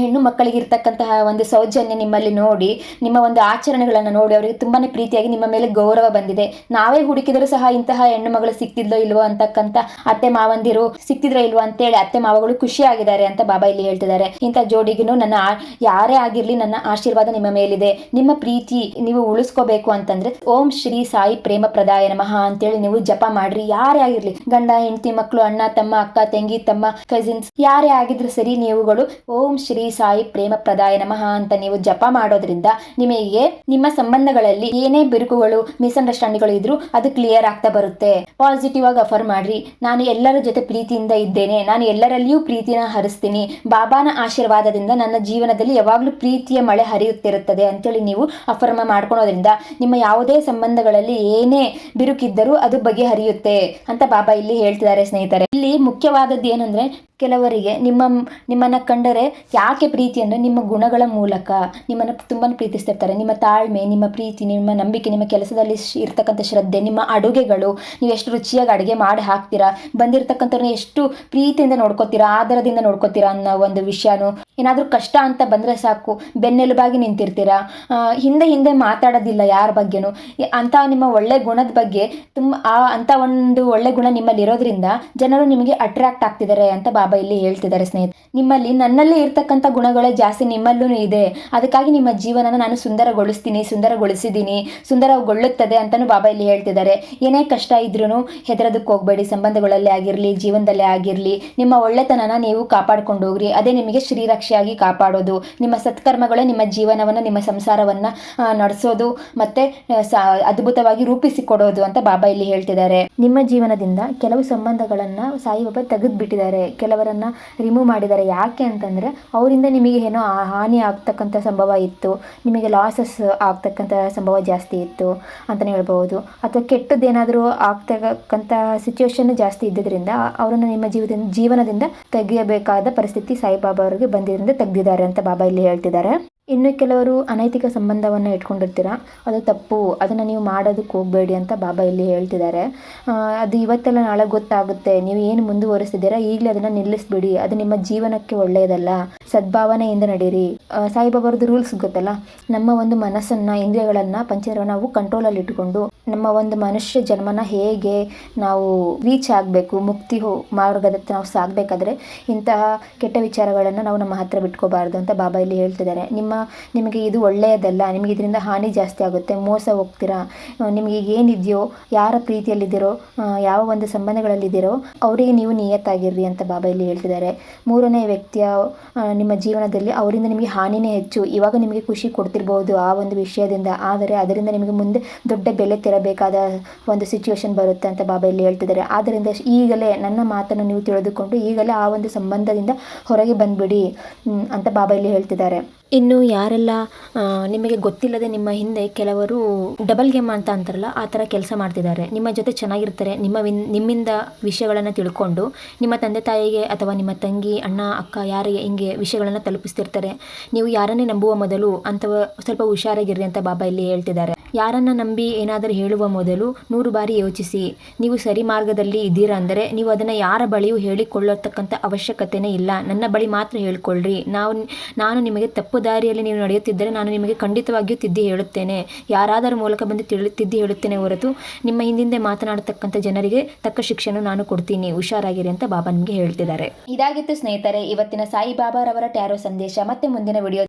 ಹೆಣ್ಣು ಮಕ್ಕಳಿಗೆ ಇರ್ತಕ್ಕಂತಹ ಒಂದು ಸೌಜನ್ಯ ನಿಮ್ಮಲ್ಲಿ ನೋಡಿ, ನಿಮ್ಮ ಒಂದು ಆಚರಣೆಗಳನ್ನು ನೋಡಿ, ಅವರಿಗೆ ತುಂಬಾನೇ ಪ್ರೀತಿಯಾಗಿ ನಿಮ್ಮ ಮೇಲೆ ಗೌರವ ಬಂದಿದೆ. ನಾವೇ ಹುಡುಕಿದರೂ ಸಹ ಇಂತಹ ಹೆಣ್ಣು ಮಗಳು ಸಿಕ್ತಿದ್ಲೋ ಇಲ್ವೋ ಅಂತಕ್ಕಂಥ ಅತ್ತೆ ಮಾವಂದಿರು ಸಿಕ್ತಿದ್ರೋ ಇಲ್ವೋ ಅಂತೇಳಿ ಅತ್ತೆ ಮಾವಗಳು ಖುಷಿಯಾಗಿದ್ದಾರೆ ಅಂತ ಬಾಬಾ ಇಲ್ಲಿ ಹೇಳ್ತಿದ್ದಾರೆ. ಇಂಥ ಜೋಡಿಗೂ ನನ್ನ ಯಾರೇ ಆಗಿರಲಿ ನನ್ನ ಆಶೀರ್ವಾದ ನಿಮ್ಮ ಮೇಲಿದೆ. ನಿಮ್ಮ ಪ್ರೀತಿ ನೀವು ಉಳಿಸ್ಕೋಬೇಕು ಅಂತಂದ್ರೆ ಓಂ ಶ್ರೀ ಸಾಯಿ ಪ್ರೇಮ ಪ್ರದಾಯ ನಮಃ ಅಂತೇಳಿ ನೀವು ಜಪ ಮಾಡ್ರಿ. ಯಾರೇ ಆಗಿರ್ಲಿ, ಗಂಡ, ಹೆಂಡತಿ ಮಕ್ಕಳು ಅಣ್ಣ, ತಮ್ಮ, ಅಕ್ಕ, ತಂಗಿ, ತಮ್ಮ ಕಸಿನ್ಸ್ ಯಾರೇ ಆಗಿದ್ರು ಸರಿ ನೀವುಗಳು ಓಂ ಶ್ರೀ ಸಾಯಿ ಪ್ರೇಮ ಪ್ರದಾಯ ನಮಃ ಅಂತ ನೀವು ಜಪ ಮಾಡೋದ್ರಿಂದ ನಿಮಗೆ ನಿಮ್ಮ ಸಂಬಂಧಗಳಲ್ಲಿ ಏನೇ ಬಿರುಕುಗಳು ಮಿಸ್ಅಂಡರ್ಸ್ಟ್ಯಾಂಡಿಂಗ್ಗಳು ಇದ್ರೂ ಅದು ಕ್ಲಿಯರ್ ಆಗ್ತಾ ಬರುತ್ತೆ. ಪಾಸಿಟಿವ್ ಆಗಿ ಅಫರ್ ಮಾಡ್ರಿ. ನಾನು ಎಲ್ಲರ ಜೊತೆ ಪ್ರೀತಿಯಿಂದ ಇದ್ದೇನೆ. ನಾನು ಎಲ್ಲರಲ್ಲಿಯೂ ಪ್ರೀತಿನ ಹರಿಸ್ತೀನಿ. ಬಾಬಾನ ಆಶೀರ್ವಾದದಿಂದ ನನ್ನ ಜೀವನದಲ್ಲಿ ಯಾವಾಗಲೂ ಪ್ರೀತಿಯ ಮಳೆ ಹರಿಯುತ್ತಿರುತ್ತದೆ ಅಂತೇಳಿ ನೀವು ಅಫರ್ಮ ಮಾಡ್ಕೊಳೋದ್ರಿಂದ ನಿಮ್ಮ ಯಾವುದೇ ಸಂಬಂಧಗಳಲ್ಲಿ ಏನೇ ಬಿರುಕಿದ್ದರೂ ಅದು ಬಗೆಹರಿಯುತ್ತೆ ಅಂತ ಬಾಬಾ ಇಲ್ಲಿ ಹೇಳ್ತಿದ್ದಾರೆ ಸ್ನೇಹಿತರೆ. ಇಲ್ಲಿ ಮುಖ್ಯವಾದದ್ದು ಏನಂದ್ರೆ ಕೆಲವರಿಗೆ ನಿಮ್ಮ ನಿಮ್ಮನ್ನ ಕಂಡರೆ ಯಾಕೆ ಪ್ರೀತಿ ಅಂದ್ರೆ ನಿಮ್ಮ ಗುಣಗಳ ಮೂಲಕ. ನಿಮ್ಮನ್ನ ತುಂಬಾ ಪ್ರೀತಿಸ್ತಿರ್ತಾರೆ. ನಿಮ್ಮ ತಾಳ್ಮೆ, ನಿಮ್ಮ ಪ್ರೀತಿ, ನಿಮ್ಮ ನಂಬಿಕೆ, ನಿಮ್ಮ ಕೆಲಸದಲ್ಲಿ ಇರ್ತಕ್ಕಂಥ ಶ್ರದ್ಧೆ, ನಿಮ್ಮ ಅಡುಗೆಗಳು, ನೀವು ಎಷ್ಟು ರುಚಿಯಾಗಿ ಅಡುಗೆ ಮಾಡಿ ಹಾಕ್ತೀರಾ, ಬಂದಿರತಕ್ಕಂಥವ್ರನ್ನ ಎಷ್ಟು ಪ್ರೀತಿಯಿಂದ ನೋಡ್ಕೋತೀರಾ ಆಧಾರದಿಂದ ನೋಡ್ಕೋತೀರಾ ಅನ್ನೋ ಒಂದು ವಿಷಯನೂ ಏನಾದರೂ ಕಷ್ಟ ಅಂತ ಬಂದರೆ ಸಾಕು. ಬೆನ್ನೆಲುಬಾಗಿ ನಿಂತಿರ್ತೀರಾ? ಹಿಂದೆ ಹಿಂದೆ ಮಾತಾಡೋದಿಲ್ಲ ಯಾರ ಬಗ್ಗೆನೂ. ಅಂಥ ನಿಮ್ಮ ಒಳ್ಳೆ ಗುಣದ ಬಗ್ಗೆ ತುಂಬ, ಆ ಅಂತ ಒಂದು ಒಳ್ಳೆ ಗುಣ ನಿಮ್ಮಲ್ಲಿ ಇರೋದ್ರಿಂದ ಜನರು ನಿಮಗೆ ಅಟ್ರಾಕ್ಟ್ ಆಗ್ತಿದ್ದಾರೆ ಅಂತ ಬಾಬಾ ಇಲ್ಲಿ ಹೇಳ್ತಿದ್ದಾರೆ ಸ್ನೇಹಿತ. ನಿಮ್ಮಲ್ಲಿ ನನ್ನಲ್ಲೇ ಇರ್ತಕ್ಕಂಥ ಗುಣಗಳೇ ಜಾಸ್ತಿ ನಿಮ್ಮಲ್ಲೂ ಇದೆ. ಅದಕ್ಕಾಗಿ ನಿಮ್ಮ ಜೀವನನ ನಾನು ಸುಂದರಗೊಳಿಸ್ತೀನಿ, ಸುಂದರಗೊಳಿಸಿದ್ದೀನಿ, ಸುಂದರಗೊಳ್ಳುತ್ತದೆ ಅಂತಲೂ ಬಾಬಾ ಇಲ್ಲಿ ಹೇಳ್ತಿದ್ದಾರೆ. ಏನೇ ಕಷ್ಟ ಇದ್ರೂ ಹೆದರೋದಕ್ಕೆ ಹೋಗಬೇಡಿ. ಸಂಬಂಧಗಳಲ್ಲೇ ಆಗಿರಲಿ, ಜೀವನದಲ್ಲೇ ಆಗಿರಲಿ, ನಿಮ್ಮ ಒಳ್ಳೆತನನ ನೀವು ಕಾಪಾಡ್ಕೊಂಡು ಹೋಗ್ರಿ. ಅದೇ ನಿಮಗೆ ಶ್ರೀರಕ್ಷೆಯಾಗಿ ಕಾಪಾಡೋದು, ನಿಮ್ಮ ಸತ್ಕರ್ಮಗಳೇ, ನಿಮ್ಮ ಜೀವನವನ್ನು, ನಿಮ್ಮ ಸಂಸಾರವನ್ನು ನಡೆಸೋದು ಮತ್ತೆ ಅದ್ಭುತವಾಗಿ ರೂಪಿಸಿಕೊಡೋದು ಅಂತ ಬಾಬಾ ಇಲ್ಲಿ ಹೇಳ್ತಿದ್ದಾರೆ. ನಿಮ್ಮ ಜೀವನದಿಂದ ಕೆಲವು ಸಂಬಂಧಗಳನ್ನ ಸಾಯಿಬಾಬಾ ತೆಗೆದುಬಿಟ್ಟಿದ್ದಾರೆ. ಕೆಲವರನ್ನ ರಿಮೂವ್ ಮಾಡಿದ್ದಾರೆ. ಯಾಕೆ ಅಂತಂದ್ರೆ, ಅವರಿಂದ ನಿಮಗೆ ಏನೋ ಹಾನಿ ಆಗ್ತಕ್ಕಂಥ ಸಂಭವ ಇತ್ತು. ನಿಮಗೆ ಲಾಸಸ್ ಆಗ್ತಕ್ಕಂಥ ಸಂಭವ ಜಾಸ್ತಿ ಇತ್ತು ಅಂತಲೇ ಹೇಳ್ಬೋದು ಅಥವಾ ಕೆಟ್ಟದ್ದೇನಾದರೂ ಆಗ್ತಕ್ಕಂಥ ಸಿಚುವೇಶನ್ ಜಾಸ್ತಿ ಇದ್ದಿದ್ದರಿಂದ ಅವರನ್ನು ನಿಮ್ಮ ಜೀವದಿಂದ, ಜೀವನದಿಂದ ತೆಗೆಯಬೇಕಾದ ಪರಿಸ್ಥಿತಿ ಸಾಯಿಬಾಬಾ ಅವರಿಗೆ ಬಂದಿದ್ದರಿಂದ ತೆಗೆದಿದ್ದಾರೆ ಅಂತ ಬಾಬಾ ಇಲ್ಲಿ ಹೇಳ್ತಿದ್ದಾರೆ. ಇನ್ನು ಕೆಲವರು ಅನೈತಿಕ ಸಂಬಂಧವನ್ನು ಇಟ್ಕೊಂಡಿರ್ತೀರ? ಅದು ತಪ್ಪು. ಅದನ್ನು ನೀವು ಮಾಡೋದಕ್ಕೆ ಹೋಗಬೇಡಿ ಅಂತ ಬಾಬಾ ಇಲ್ಲಿ ಹೇಳ್ತಿದ್ದಾರೆ. ಅದು ಇವತ್ತೆಲ್ಲ, ನಾಳೆ ಗೊತ್ತಾಗುತ್ತೆ. ನೀವು ಏನು ಮುಂದುವರಿಸ್ತಿದ್ದೀರಾ ಈಗಲೇ ಅದನ್ನು ನಿಲ್ಲಿಸ್ಬಿಡಿ. ಅದು ನಿಮ್ಮ ಜೀವನಕ್ಕೆ ಒಳ್ಳೆಯದಲ್ಲ. ಸದ್ಭಾವನೆಯಿಂದ ನಡೀರಿ. ಸಾಯಿಬಾಬಾರದು ರೂಲ್ಸ್ ಗೊತ್ತಲ್ಲ? ನಮ್ಮ ಒಂದು ಮನಸ್ಸನ್ನು, ಇಂದ್ರಿಯಗಳನ್ನು ಪಂಚರ ನಾವು ಕಂಟ್ರೋಲಲ್ಲಿ ಇಟ್ಟುಕೊಂಡು, ನಮ್ಮ ಒಂದು ಮನುಷ್ಯ ಜನ್ಮನ ಹೇಗೆ ನಾವು ರೀಚ್ ಆಗಬೇಕು, ಮುಕ್ತಿ ಹೋ, ಮಾರ್ಗದತ್ತ ನಾವು ಸಾಗಬೇಕಾದ್ರೆ ಇಂತಹ ಕೆಟ್ಟ ವಿಚಾರಗಳನ್ನು ನಾವು ನಮ್ಮ ಹತ್ರ ಬಿಟ್ಕೋಬಾರ್ದು ಅಂತ ಬಾಬಾ ಇಲ್ಲಿ ಹೇಳ್ತಿದ್ದಾರೆ. ನಿಮ್ಮ ನಿಮಗೆ ಇದು ಒಳ್ಳೆಯದಲ್ಲ, ನಿಮಗೆ ಇದರಿಂದ ಹಾನಿ ಜಾಸ್ತಿ ಆಗುತ್ತೆ, ಮೋಸ ಹೋಗ್ತೀರಾ ನಿಮಗೆ ಏನಿದೆಯೋ, ಯಾರ ಪ್ರೀತಿಯಲ್ಲಿದ್ದೀರೋ ಯಾವ ಒಂದು ಸಂಬಂಧಗಳಲ್ಲಿದ್ದೀರೋ, ಅವರಿಗೆ ನೀವು ನಿಯತ್ತಾಗಿರ್ರಿ ಅಂತ ಬಾಬಾ ಇಲ್ಲಿ ಹೇಳ್ತಿದ್ದಾರೆ. ಮೂರನೇ ವ್ಯಕ್ತಿಯ ನಿಮ್ಮ ಜೀವನದಲ್ಲಿ ಅವರಿಂದ ನಿಮಗೆ ಹಾನಿನೇ ಹೆಚ್ಚು. ಇವಾಗ ನಿಮಗೆ ಖುಷಿ ಕೊಡ್ತಿರ್ಬೋದು ಆ ಒಂದು ವಿಷಯದಿಂದ, ಆದರೆ ಅದರಿಂದ ನಿಮಗೆ ಮುಂದೆ ದೊಡ್ಡ ಬೆಲೆ ತೆರಬೇಕಾದ ಒಂದು ಸಿಚುವೇಶನ್ ಬರುತ್ತೆ ಅಂತ ಬಾಬಾ ಇಲ್ಲಿ ಹೇಳ್ತಿದ್ದಾರೆ. ಆದ್ದರಿಂದ ಈಗಲೇ ನನ್ನ ಮಾತನ್ನು ನೀವು ತಿಳಿದುಕೊಂಡು ಈಗಲೇ ಆ ಒಂದು ಸಂಬಂಧದಿಂದ ಹೊರಗೆ ಬಂದ್ಬಿಡಿ ಅಂತ ಬಾಬಾ ಇಲ್ಲಿ ಹೇಳ್ತಿದ್ದಾರೆ. ಇನ್ನು ಯಾರೆಲ್ಲ ನಿಮಗೆ ಗೊತ್ತಿಲ್ಲದೆ ನಿಮ್ಮ ಹಿಂದೆ ಕೆಲವರು ಡಬಲ್ ಗೇಮ್ ಅಂತ ಅಂತಾರಲ್ಲ, ಆ ಥರ ಕೆಲಸ ಮಾಡ್ತಿದ್ದಾರೆ. ನಿಮ್ಮ ಜೊತೆ ಚೆನ್ನಾಗಿರ್ತಾರೆ. ನಿಮ್ಮ ವಿನ್- ನಿಮ್ಮಿಂದ ವಿಷಯಗಳನ್ನು ತಿಳ್ಕೊಂಡು, ನಿಮ್ಮ ತಂದೆ ತಾಯಿಗೆ ಅಥವಾ ನಿಮ್ಮ ತಂಗಿ, ಅಣ್ಣ, ಅಕ್ಕ, ಯಾರಿಗೆ ಹಿಂಗೆ ವಿಷಯಗಳನ್ನು ತಲುಪಿಸ್ತಿರ್ತಾರೆ. ನೀವು ಯಾರನ್ನೇ ನಂಬುವ ಮೊದಲು ಅಂಥವ ಸ್ವಲ್ಪ ಹುಷಾರಾಗಿರ್ರಿ ಅಂತ ಬಾಬಾ ಇಲ್ಲಿ ಹೇಳ್ತಿದ್ದಾರೆ. ಯಾರನ್ನ ನಂಬಿ ಏನಾದರೂ ಹೇಳುವ ಮೊದಲು ನೂರು ಬಾರಿ ಯೋಚಿಸಿ. ನೀವು ಸರಿ ಮಾರ್ಗದಲ್ಲಿ ಇದ್ದೀರಾ ಅಂದರೆ ನೀವು ಅದನ್ನು ಯಾರ ಬಳಿಯೂ ಹೇಳಿಕೊಳ್ಳತಕ್ಕಂಥ ಅವಶ್ಯಕತೆನೇ ಇಲ್ಲ. ನನ್ನ ಬಳಿ ಮಾತ್ರ ಹೇಳ್ಕೊಳ್ರಿ. ನಾವು, ನಾನು ನಿಮಗೆ ತಪ್ಪು ದಾರಿಯಲ್ಲಿ ನೀವು ನಡೆಯುತ್ತಿದ್ದರೆ ನಾನು ನಿಮಗೆ ಖಂಡಿತವಾಗಿಯೂ ತಿದ್ದಿ ಹೇಳುತ್ತೇನೆ. ಯಾರಾದರ ಮೂಲಕ ಬಂದು ತಿಳಿ, ತಿದ್ದಿ ಹೇಳುತ್ತೇನೆ ಹೊರತು ನಿಮ್ಮ ಹಿಂದಿಂದೆ ಮಾತನಾಡತಕ್ಕಂಥ ಜನರಿಗೆ ತಕ್ಕ ಶಿಕ್ಷೆಯನ್ನು ನಾನು ಕೊಡ್ತೀನಿ. ಹುಷಾರಾಗಿರಿ ಅಂತ ಬಾಬಾ ನಿಮಗೆ ಹೇಳ್ತಿದ್ದಾರೆ. ಇದಾಗಿತ್ತು ಸ್ನೇಹಿತರೆ, ಇವತ್ತಿನ ಸಾಯಿಬಾಬಾರವರ ಟ್ಯಾರೋ ಸಂದೇಶ. ಮತ್ತೆ ಮುಂದಿನ ವಿಡಿಯೋ